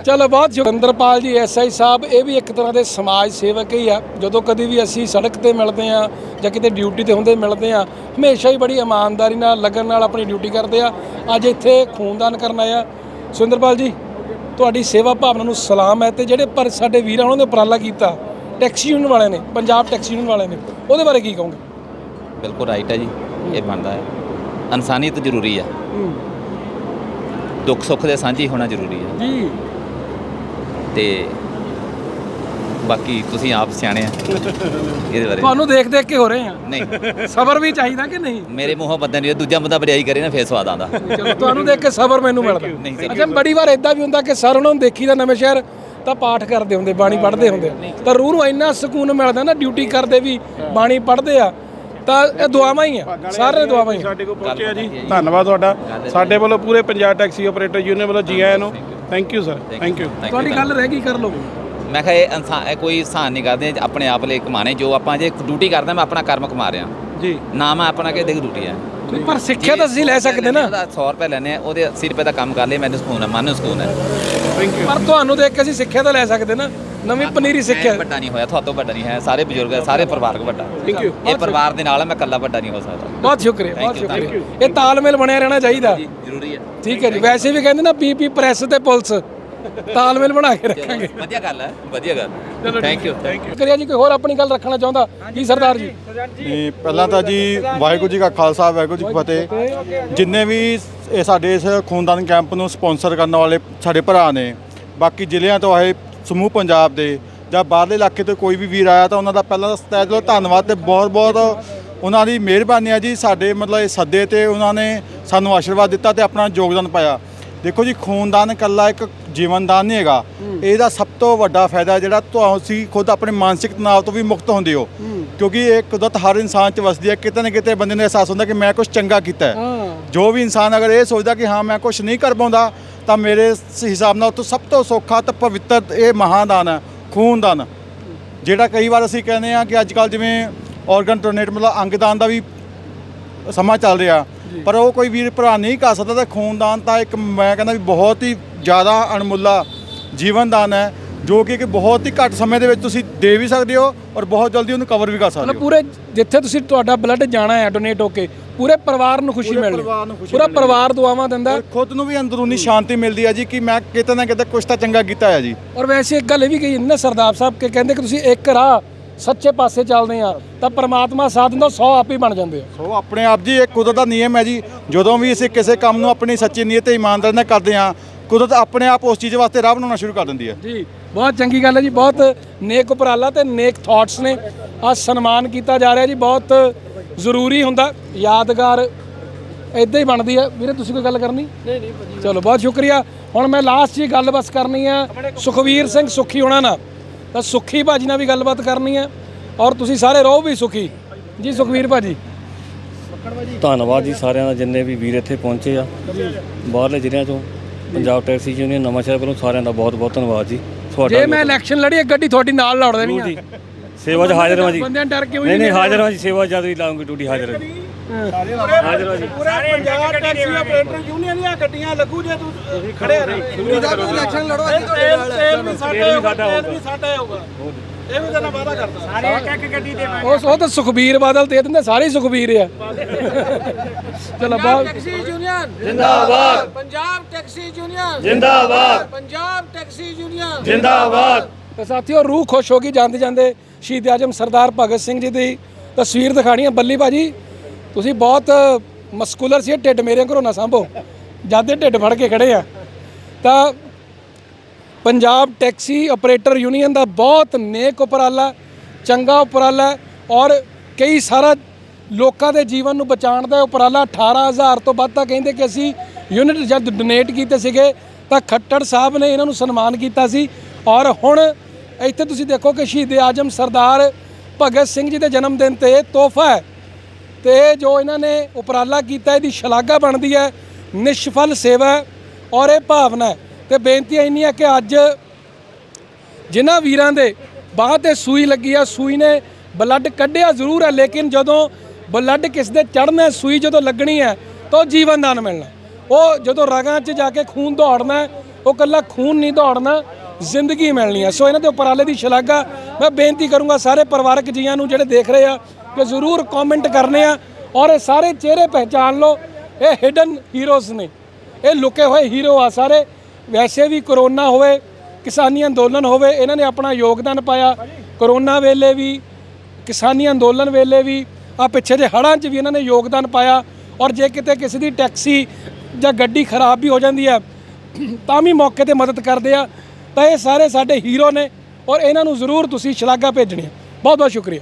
ਚਲੋ ਬਹੁਤ ਜੋਗਿੰਦਰਪਾਲ ਜੀ ਐਸਆਈ ਸਾਹਿਬ ਇਹ ਵੀ ਇੱਕ ਤਰ੍ਹਾਂ ਦੇ ਸਮਾਜ ਸੇਵਕ ਹੀ ਆ। ਜਦੋਂ ਕਦੀ ਵੀ ਅਸੀਂ ਸੜਕ ਤੇ ਮਿਲਦੇ ਆ ਜਾਂ ਕਿਤੇ ਡਿਊਟੀ ਤੇ ਹੁੰਦੇ ਮਿਲਦੇ ਆ ਹਮੇਸ਼ਾ ਹੀ ਬੜੀ ਇਮਾਨਦਾਰੀ ਨਾਲ ਲਗਨ ਨਾਲ ਆਪਣੀ ਡਿਊਟੀ ਕਰਦੇ ਆ। ਅੱਜ ਇੱਥੇ ਖੂਨਦਾਨ ਕਰਨ ਆਇਆ ਸੁਰਿੰਦਰਪਾਲ ਜੀ ਤੁਹਾਡੀ ਸੇਵਾ ਭਾਵਨਾ ਨੂੰ ਸਲਾਮ ਹੈ ਤੇ ਜਿਹੜੇ ਪਰ ਸਾਡੇ ਵੀਰਾਂ ਉਹਨਾਂ ਨੇ ਉਪਰਾਲਾ ਕੀਤਾ। ਟੈਕਸੀ ਯੂਨੀਅਨ ਵਾਲਿਆਂ ਨੇ ਪੰਜਾਬ ਟੈਕਸੀ ਯੂਨੀਅਨ ਵਾਲਿਆਂ ਨੇ ਉਹਦੇ ਬਾਰੇ ਕੀ ਕਹੋਗੇ? ਬਿਲਕੁਲ ਰਾਈਟ ਹੈ ਜੀ ਇਹ ਬਣਦਾ ਹੈ। ਇਨਸਾਨੀਅਤ ਜ਼ਰੂਰੀ ਹੈ। ਦੁੱਖ ਸੁੱਖ ਦੇ ਸਾਂਝੀ ਹੋਣਾ ਜ਼ਰੂਰੀ ਹੈ। ਜੀ। ਤੇ ਬਾਕੀ ਤੁਸੀਂ ਆਪ ਸਿਆਣੇ ਆ ਇਹਦੇ ਬਾਰੇ। ਤੁਹਾਨੂੰ ਦੇਖ ਦੇਖ ਕੇ ਹੋ ਰਹੇ ਆ। ਨਹੀਂ। ਸਬਰ ਵੀ ਚਾਹੀਦਾ ਕਿ ਨਹੀਂ? ਮੇਰੇ ਮੂੰਹੋਂ ਬੰਦਾ ਨਹੀਂ ਦੂਜਾ ਬੰਦਾ ਵਡਿਆਈ ਕਰੇ ਨਾ ਫੇਰ ਸਵਾਦ ਆਉਂਦਾ। ਤੁਹਾਨੂੰ ਦੇਖ ਕੇ ਸਬਰ ਮੈਨੂੰ ਮਿਲਦਾ। ਅੱਛਾ ਬੜੀ ਵਾਰ ਇਦਾਂ ਵੀ ਹੁੰਦਾ ਕਿ ਸਰ ਉਹਨਾਂ ਨੂੰ ਦੇਖੀਦਾ ਨਵੇਂ ਸ਼ਹਿਰ ਤਾਂ ਪਾਠ ਕਰਦੇ ਹੁੰਦੇ ਬਾਣੀ ਪੜ੍ਹਦੇ ਹੁੰਦੇ। ਤਾਂ ਰੂਹ ਨੂੰ ਇੰਨਾ ਸਕੂਨ ਮਿਲਦਾ ਨਾ ਡਿਊਟੀ ਕਰਦੇ ਵੀ ਬਾਣੀ ਪੜ੍ਹਦੇ ਆ ਤਾਂ ਇਹ ਦੁਆਵਾਂ ਹੀ ਆ ਸਾਰੇ ਦੁਆਵਾਂ ਹੀ ਆ। ਸਾਡੇ ਕੋਲ ਪਹੁੰਚਿਆ ਜੀ। ਧੰਨਵਾਦ ਤੁਹਾਡਾ। ਸਾਡੇ ਵੱਲੋਂ ਪੂਰੇ ਪੰਜਾਬ ਟੈਕਸੀ ਆਪਰੇਟਰ ਯੂਨੀਅਨ ਵੱਲੋਂ ਜੀ ਆਇਆਂ ਨੂੰ। Thank you sir thank you ਤੁਹਾਡੀ ਗੱਲ ਰਹਿ ਗਈ ਕਰ ਲਓ। ਮੈਂ ਕਿਹਾ ਇਹ ਇਨਸਾਨ ਇਹ ਕੋਈ ਇਨਸਾਨ ਨਹੀਂ ਕਰਦੇ ਆਪਣੇ ਆਪ ਲਈ ਕਮਾਣੇ ਜੋ ਆਪਾਂ ਜੇ ਡਿਊਟੀ ਕਰਦਾ ਮੈਂ ਆਪਣਾ ਕਰਮ ਕਮਾ ਰਿਹਾ। ਜੀ। ਨਾ ਮੈਂ ਆਪਣਾ ਕਿ ਦੇਖ ਡਿਊਟੀ ਹੈ। ਪਰ ਸਿੱਖਿਆ ਤਾਂ ਅਸੀਂ ਲੈ ਸਕਦੇ ਨਾ ਉਹਦਾ 100 ਰੁਪਏ ਲੈਣੇ ਆ ਉਹਦੇ 80 ਰੁਪਏ ਦਾ ਕੰਮ ਕਰ ਲਿਆ ਮੈਨੂੰ ਸਕੂਨ ਹੈ ਮਨ ਨੂੰ ਸਕੂਨ ਹੈ। ਪਰ ਤੁਹਾਨੂੰ ਦੇਖ ਕੇ ਅਸੀਂ ਸਿੱਖਿਆ ਤਾਂ ਲੈ ਸਕਦੇ ਨਾ। ਨਵੀਂ ਪਨੀਰੀ ਸਿੱਖਿਆ। ਮੈਂ ਵੱਡਾ ਨਹੀਂ ਹੋਇਆ ਤੁਹਾਤੋਂ ਵੱਡਾ ਨਹੀਂ ਹੈ ਸਾਰੇ ਬਜ਼ੁਰਗ ਹੈ, ਸਾਰੇ ਪਰਿਵਾਰਕ ਵੱਡਾ। ਥੈਂਕ ਯੂ ਇਹ ਪਰਿਵਾਰ ਦੇ ਨਾਲ ਮੈਂ ਇਕੱਲਾ ਵੱਡਾ ਨਹੀਂ ਹੋ ਸਕਦਾ। ਬਹੁਤ ਸ਼ੁਕਰੀਆ ਬਹੁਤ Thank you, ਸ਼ੁਕਰੀਆ ਇਹ ਤਾਲਮੇਲ ਬਣਿਆ ਰਹਿਣਾ ਚਾਹੀਦਾ। ਜ਼ਰੂਰੀ ਹੈ। ਠੀਕ ਹੈ ਜੀ। ਵੈਸੇ ਵੀ ਕਹਿੰਦੇ ਨਾ ਪੀਪੀ ਪ੍ਰੈਸ ਤੇ ਪੁਲਿਸ। ਤਾਲਮੇਲ ਬਣਾ ਕੇ ਰੱਖਾਂਗੇ। ਵਧੀਆ ਗੱਲ ਹੈ ਵਧੀਆ ਗੱਲ। ਥੈਂਕ ਯੂ ਥੈਂਕ ਕਰਿਆ ਜੀ ਕੋਈ ਹੋਰ ਆਪਣੀ ਗੱਲ ਰੱਖਣਾ ਚਾਹੁੰਦਾ? ਜੀ ਸਰਦਾਰ ਜੀ। ਨਹੀਂ ਪਹਿਲਾਂ ਤਾਂ ਜੀ ਵਾਹਿਗੁਰੂ ਜੀ ਕਾ ਖਾਲਸਾ ਵਾਹਿਗੁਰੂ ਜੀ ਕੀ ਫਤਿਹ। ਜਿੰਨੇ ਵੀ ਇਹ ਸਾਡੇ ਇਸ ਖੂਨਦਾਨ ਕੈਂਪ ਨੂੰ ਸਪਾਂਸਰ ਕਰਨ ਵਾਲੇ ਸਾਡੇ ਭਰਾ ਨੇ ਬਾਕੀ ਜ਼ਿਲ੍ਹਿਆਂ ਤੋਂ ਆਏ ਸਮੂਹ ਪੰਜਾਬ ਦੇ ਜਾਂ ਬਾਹਰਲੇ ਇਲਾਕੇ ਤੋਂ ਕੋਈ ਵੀ ਵੀਰ ਆਇਆ ਤਾਂ ਉਹਨਾਂ ਦਾ ਪਹਿਲਾਂ ਤਾਂ ਤਹਿ ਦਿਲੋਂ ਧੰਨਵਾਦ ਤੇ ਬਹੁਤ ਬਹੁਤ ਉਹਨਾਂ ਦੀ ਮਿਹਰਬਾਨੀ ਹੈ ਜੀ। ਸਾਡੇ ਮਤਲਬ ਇਹ ਸੱਦੇ ਤੇ ਉਹਨਾਂ ਨੇ ਸਾਨੂੰ ਆਸ਼ੀਰਵਾਦ ਦਿੱਤਾ ਤੇ ਆਪਣਾ ਯੋਗਦਾਨ ਪਾਇਆ। ਦੇਖੋ ਜੀ ਖੂਨਦਾਨ ਇਕੱਲਾ ਇੱਕ ਜੀਵਨਦਾਨ ਨਹੀਂ ਹੈਗਾ। ਇਹਦਾ ਸਭ ਤੋਂ ਵੱਡਾ ਫਾਇਦਾ ਜਿਹੜਾ ਤੁਸੀਂ ਖੁਦ ਆਪਣੇ ਮਾਨਸਿਕ ਤਣਾਅ ਤੋਂ ਵੀ ਮੁਕਤ ਹੁੰਦੇ ਹੋ। ਕਿਉਂਕਿ ਇਹ ਕੁਦਰਤ ਹਰ ਇਨਸਾਨ 'ਚ ਵਸਦੀ ਹੈ। ਕਿਤੇ ਨਾ ਕਿਤੇ ਬੰਦੇ ਨੂੰ ਅਹਿਸਾਸ ਹੁੰਦਾ ਕਿ ਮੈਂ ਕੁਝ ਚੰਗਾ ਕੀਤਾ ਹੈ। ਜੋ ਵੀ ਇਨਸਾਨ ਅਗਰ ਇਹ ਸੋਚਦਾ ਕਿ ਹਾਂ ਮੈਂ ਕੁਝ ਨਹੀਂ ਕਰ ਪਾਉਂਦਾ ਤਾਂ ਮੇਰੇ ਹਿਸਾਬ ਨਾਲ ਉਹ ਤੋਂ ਸਭ ਤੋਂ ਸੌਖਾ ਤੇ ਪਵਿੱਤਰ ਇਹ ਮਹਾਦਾਨ ਹੈ ਖੂਨਦਾਨ। ਜਿਹੜਾ ਕਈ ਵਾਰ ਅਸੀਂ ਕਹਿੰਦੇ ਆ ਕਿ ਅੱਜ ਕੱਲ ਜਿਵੇਂ ਆਰਗਨ ਡੋਨੇਟ ਮਤਲਬ ਅੰਗਦਾਨ ਦਾ ਵੀ ਸਮਾਂ ਚੱਲ ਰਿਹਾ। ਪਰ ਉਹ ਕੋਈ ਵੀਰ ਭਰਾ ਨਹੀਂ ਕਰ ਸਕਦਾ ਤਾਂ ਖੂਨਦਾਨ ਤਾਂ ਇੱਕ ਮੈਂ ਕਹਿੰਦਾ ਵੀ ਬਹੁਤ ਹੀ ਜ਼ਿਆਦਾ ਅਣਮੁੱਲਾ ਜੀਵਨਦਾਨ ਹੈ ਜੋ ਕਿ ਇੱਕ ਬਹੁਤ ਹੀ ਘੱਟ ਸਮੇਂ ਦੇ ਵਿੱਚ ਤੁਸੀਂ ਦੇ ਵੀ ਸਕਦੇ ਹੋ ਔਰ ਬਹੁਤ ਜਲਦੀ ਉਹਨੂੰ ਕਵਰ ਵੀ ਕਰ ਸਕਦੇ ਮਤਲਬ ਹੋ। ਪੂਰੇ ਜਿੱਥੇ ਤੁਸੀਂ ਤੁਹਾਡਾ ਬਲੱਡ ਜਾਣਾ ਹੈ ਡੋਨੇਟ ਹੋ ਕੇ ਪੂਰੇ ਪਰਿਵਾਰ ਨੂੰ ਖੁਸ਼ੀ ਖੁਸ਼ੀ ਪੂਰਾ। ਪਰਿਵਾਰ ਦੁਆਵਾਂ ਦਿੰਦਾ ਖੁਦ ਨੂੰ ਵੀ ਅੰਦਰੂਨੀ ਸ਼ਾਂਤੀ ਮਿਲਦੀ ਹੈ ਜੀ ਕਿ ਮੈਂ ਕਿਤੇ ਨਾ ਕਿਤੇ ਕੁਝ ਤਾਂ ਚੰਗਾ ਕੀਤਾ ਹੈ ਜੀ। ਔਰ ਵੈਸੇ ਇੱਕ ਗੱਲ ਇਹ ਵੀ ਕਹੀ ਨਾ ਸਰਦਾਰ ਸਾਹਿਬ ਕਿ ਕਹਿੰਦੇ ਕਿ ਤੁਸੀਂ ਇੱਕ ਰਾਹ ਸੱਚੇ ਪਾਸੇ ਚੱਲਦੇ ਆ ਤਾਂ ਪ੍ਰਮਾਤਮਾ ਸਾਥ ਦਿੰਦਾ 100 ਆਪ ਹੀ ਬਣ ਜਾਂਦੇ ਆ। ਸੋ ਆਪਣੇ ਆਪ ਜੀ ਇਹ ਕੁਦਰਤ ਦਾ ਨਿਯਮ ਹੈ ਜੀ ਜਦੋਂ ਵੀ ਅਸੀਂ ਕਿਸੇ ਕੰਮ ਨੂੰ ਆਪਣੀ ਸੱਚੀ ਨੀਅਤ ਤੇ ਇਮਾਨਦਾਰੀ ਨਾਲ ਕਰਦੇ ਹਾਂ ਕੁਦਰਤ ਆਪਣੇ ਆਪ ਉਸ ਚੀਜ਼ ਵਾਸਤੇ ਰਾਹ ਬਣਾਉਣਾ ਸ਼ੁਰੂ ਕਰ ਦਿੰਦੀ ਹੈ। ਜੀ ਬਹੁਤ ਚੰਗੀ ਗੱਲ ਹੈ ਜੀ ਬਹੁਤ ਨੇਕ ਉਪਰਾਲਾ ਤੇ ਨੇਕ ਥਾਟਸ ਨੇ। ਆ ਸਨਮਾਨ ਕੀਤਾ ਜਾ ਰਿਹਾ ਜੀ ਬਹੁਤ ਜ਼ਰੂਰੀ ਹੁੰਦਾ ਯਾਦਗਾਰ ਇਦਾਂ ਹੀ ਬਣਦੀ ਆ ਵੀਰੇ ਤੁਸੀਂ ਕੋਈ ਗੱਲ ਕਰਨੀ? ਨਹੀਂ ਨਹੀਂ ਚਲੋ ਬਹੁਤ ਸ਼ੁਕਰੀਆ। ਹੁਣ ਮੈਂ ਲਾਸਟ ਜੀ ਗੱਲ ਬਸ ਕਰਨੀ ਆ। ਸੁਖਵੀਰ ਸਿੰਘ ਸੁਖੀ ਹੋਣਾ ਨਾਲ। ਤਾਂ ਸੁਖੀ ਭਾਜੀ ਨਾਲ ਵੀ ਗੱਲਬਾਤ ਕਰਨੀ ਆ ਔਰ ਤੁਸੀਂ ਸਾਰੇ ਰਹੋ ਵੀ ਸੁਖੀ। ਜੀ ਸੁਖਵੀਰ ਭਾਜੀ। ਧੰਨਵਾਦ ਜੀ ਸਾਰਿਆਂ ਦਾ ਜਿੰਨੇ ਵੀ ਵੀਰ ਇੱਥੇ ਪਹੁੰਚੇ ਆ। ਬਾਹਰਲੇ ਜ਼ਿਲ੍ਹਿਆਂ ਤੋਂ ਪੰਜਾਬ ਟੈਕਸੀ ਯੂਨੀਅਨ ਨਵਾਂ ਸ਼ਹਿਰ ਵੱਲੋਂ ਸਾਰਿਆਂ ਦਾ ਬਹੁਤ ਬਹੁਤ ਧੰਨਵਾਦ ਜੀ। ਤੁਹਾਡਾ ਜੇ ਮੈਂ ਇਲੈਕਸ਼ਨ ਲੜੀ ਇੱਕ ਗੱਡੀ ਤੁਹਾਡੀ ਨਾਲ ਲਾਉੜ ਦੇਣੀ ਆ। ਸੇਵਾ 'ਚ ਹਾਜ਼ਰ ਹਾਂ ਜੀ। ਬੰਦਿਆਂ ਡਰ ਕਿਉਂ ਨਹੀਂ ਨਹੀਂ ਹਾਜ਼ਰ ਹਾਂ ਜੀ ਸੇਵਾ ਜਦ ਵੀ ਲਾਉਂਗੇ ਡਿਊਟੀ ਹਾਜ਼ਰ ਹਾਂ ਜੀ। ਹਾਜ਼ਰ ਹਾਂ ਜੀ। ਪੂਰੇ ਪੰਜਾਬ ਟੈਕਸੀ ਆਪਰੇਟਰ ਯੂਨੀਅਨ ਦੀਆਂ ਗੱਡੀਆਂ ਲੱਗੂ ਜੇ ਤੂੰ ਖੜੇ ਇਲੈਕਸ਼ਨ ਲੜੋ ਅਸੀਂ ਤੁਹਾਡੇ ਨਾਲ ਤੇਲ ਵੀ ਸਾਡੇ ਹੋਊਗਾ ਤੇਲ ਵੀ ਸਾਡਾ ਹੋਊਗਾ। ਇਹ ਵੀ ਤੈਨੂੰ ਵਾਅਦਾ ਕਰਦਾ। ਸਾਰੇ ਇੱਕ ਇੱਕ ਗੱਡੀ ਦੇ ਉਸ ਉਹ ਤਾਂ ਸੁਖਬੀਰ ਬਾਦਲ ਦੇ ਦਿੰਦੇ ਸਾਰੇ ਸੁਖਬੀਰ ਆ। ਚਲੋ ਬਹੁਤ ਟੈਕਸੀ ਯੂਨੀਅਨ ਜਿੰਦਾਬਾਦ। ਪੰਜਾਬ ਟੈਕਸੀ ਯੂਨੀਅਨ ਜਿੰਦਾਬਾਦ। ਪੰਜਾਬ ਟੈਕਸੀ ਯੂਨੀਅਨ ਜਿੰਦਾਬਾਦ। ਤੇ ਸਾਥੀਓ ਰੂਹ ਖੁਸ਼ ਹੋ ਗਈ ਜਾਂਦੇ ਜਾਂਦੇ ਸ਼ਹੀਦ ਆਜਮ ਸਰਦਾਰ ਭਗਤ ਸਿੰਘ ਜੀ ਦੀ ਤਸਵੀਰ ਦਿਖਾਣੀ ਹੈ ਬੱਲੀ ਭਾਜੀ। ਤੁਸੀਂ ਬਹੁਤ ਮਸਕੂਲਰ ਸੀ ਢਿੱਡ ਮੇਰੇ ਘਰੋਂ ਨਾ ਸੰਭੋ। ਜਾਦੇ ਢਿੱਡ ਫੜ ਕੇ ਖੜੇ ਆ। ਤਾਂ ਪੰਜਾਬ ਟੈਕਸੀ ਆਪਰੇਟਰ ਯੂਨੀਅਨ ਦਾ ਬਹੁਤ ਨੇਕ ਉਪਰਾਲਾ, ਚੰਗਾ ਉਪਰਾਲਾ ਔਰ ਕਈ ਸਾਰਾ ਲੋਕਾਂ ਦੇ ਜੀਵਨ ਨੂੰ ਬਚਾਉਣ ਦਾ ਉਪਰਾਲਾ 18000 ਤੋਂ ਵੱਧ ਤਾਂ ਕਹਿੰਦੇ ਕਿ ਅਸੀਂ ਯੂਨਿਟ ਜਦ ਡੋਨੇਟ ਕੀਤੇ ਸੀਗੇ, ਤਾਂ ਖੱਟੜ ਸਾਹਿਬ ਨੇ ਇਹਨਾਂ ਨੂੰ ਸਨਮਾਨ ਕੀਤਾ ਸੀ। ਔਰ ਹੁਣ ਇੱਥੇ ਤੁਸੀਂ ਦੇਖੋ ਕਿ ਸ਼ਹੀਦ ਆਜਮ ਸਰਦਾਰ ਭਗਤ ਸਿੰਘ ਜੀ ਦੇ ਜਨਮ ਦਿਨ ਤੇ ਤੋਹਫਾ ਹੈ। ਤੇ ਇਹ ਜੋ ਇਹਨਾਂ ਨੇ ਉਪਰਾਲਾ ਕੀਤਾ, ਇਹਦੀ ਸ਼ਲਾਘਾ ਬਣਦੀ ਹੈ। ਨਿਸ਼ਫਲ ਸੇਵਾ ਔਰ ਇਹ ਭਾਵਨਾ ਹੈ। ਤੇ ਬੇਨਤੀ ਇੰਨੀ ਹੈ ਕਿ ਅੱਜ ਜਿਨ੍ਹਾਂ ਵੀਰਾਂ ਦੇ ਬਾਹ ਤੇ ਸੂਈ ਲੱਗੀ ਆ, ਸੂਈ ਨੇ ਬਲੱਡ ਕੱਢਿਆ ਜ਼ਰੂਰ ਹੈ ਲੇਕਿਨ ਜਦੋਂ ਬਲੱਡ ਕਿਸ ਦੇ ਚੜਨਾ ਸੂਈ ਜਦੋਂ ਲੱਗਣੀ ਹੈ, ਤਾਂ ਉਹ ਜੀਵਨ ਦਾਨ ਮਿਲਣਾ ਉਹ ਜਦੋਂ ਰਗਾਂ 'ਚ ਜਾ ਕੇ ਖੂਨ ਦੌੜਨਾ ਉਹ ਕੱਲਾ ਖੂਨ ਨਹੀਂ ਦੌੜਨਾ, ਜ਼ਿੰਦਗੀ ਮਿਲਣੀ ਹੈ। ਸੋ ਇਹਨਾਂ ਦੇ ਉਪਰਾਲੇ ਦੀ ਸ਼ਲਾਘਾ ਮੈਂ ਬੇਨਤੀ ਕਰੂੰਗਾ ਸਾਰੇ ਪਰਿਵਾਰਕ ਜੀਆਂ ਨੂੰ ਜਿਹੜੇ ਦੇਖ ਰਹੇ ਆ ਕਿ ਜ਼ਰੂਰ ਕਮੈਂਟ ਕਰਨੇ ਆ ਔਰ ਇਹ ਸਾਰੇ ਚਿਹਰੇ ਪਹਿਚਾਨ ਲਓ। ਇਹ ਹਿਡਨ ਹੀਰੋਜ਼ ਨੇ। ਇਹ ਲੁਕੇ ਹੋਏ ਹੀਰੋ ਆ ਸਾਰੇ। ਵੈਸੇ ਵੀ ਕਰੋਨਾ ਹੋਵੇ, ਕਿਸਾਨੀ ਅੰਦੋਲਨ ਹੋਵੇ, ਇਹਨਾਂ ਨੇ ਆਪਣਾ ਯੋਗਦਾਨ ਪਾਇਆ। ਕਰੋਨਾ ਵੇਲੇ ਵੀ, ਕਿਸਾਨੀ ਅੰਦੋਲਨ ਵੇਲੇ ਵੀ ਆ ਪਿੱਛੇ ਦੇ ਹੜ੍ਹਾਂ 'ਚ ਵੀ ਇਹਨਾਂ ਨੇ ਯੋਗਦਾਨ ਪਾਇਆ। ਔਰ ਜੇ ਕਿਤੇ ਕਿਸੇ ਦੀ ਟੈਕਸੀ ਜਾਂ ਗੱਡੀ ਖਰਾਬ ਵੀ ਹੋ ਜਾਂਦੀ ਹੈ, ਤਾਂ ਵੀ ਮੌਕੇ ਤੇ ਮਦਦ ਕਰਦੇ ਆ। ਤਾਂ ਇਹ ਸਾਰੇ ਸਾਡੇ ਹੀਰੋ ਨੇ ਔਰ ਇਹਨਾਂ ਨੂੰ ਜ਼ਰੂਰ ਤੁਸੀਂ ਸ਼ਲਾਘਾ ਭੇਜਣੀ ਬਹੁਤ ਬਹੁਤ ਸ਼ੁਕਰੀਆ।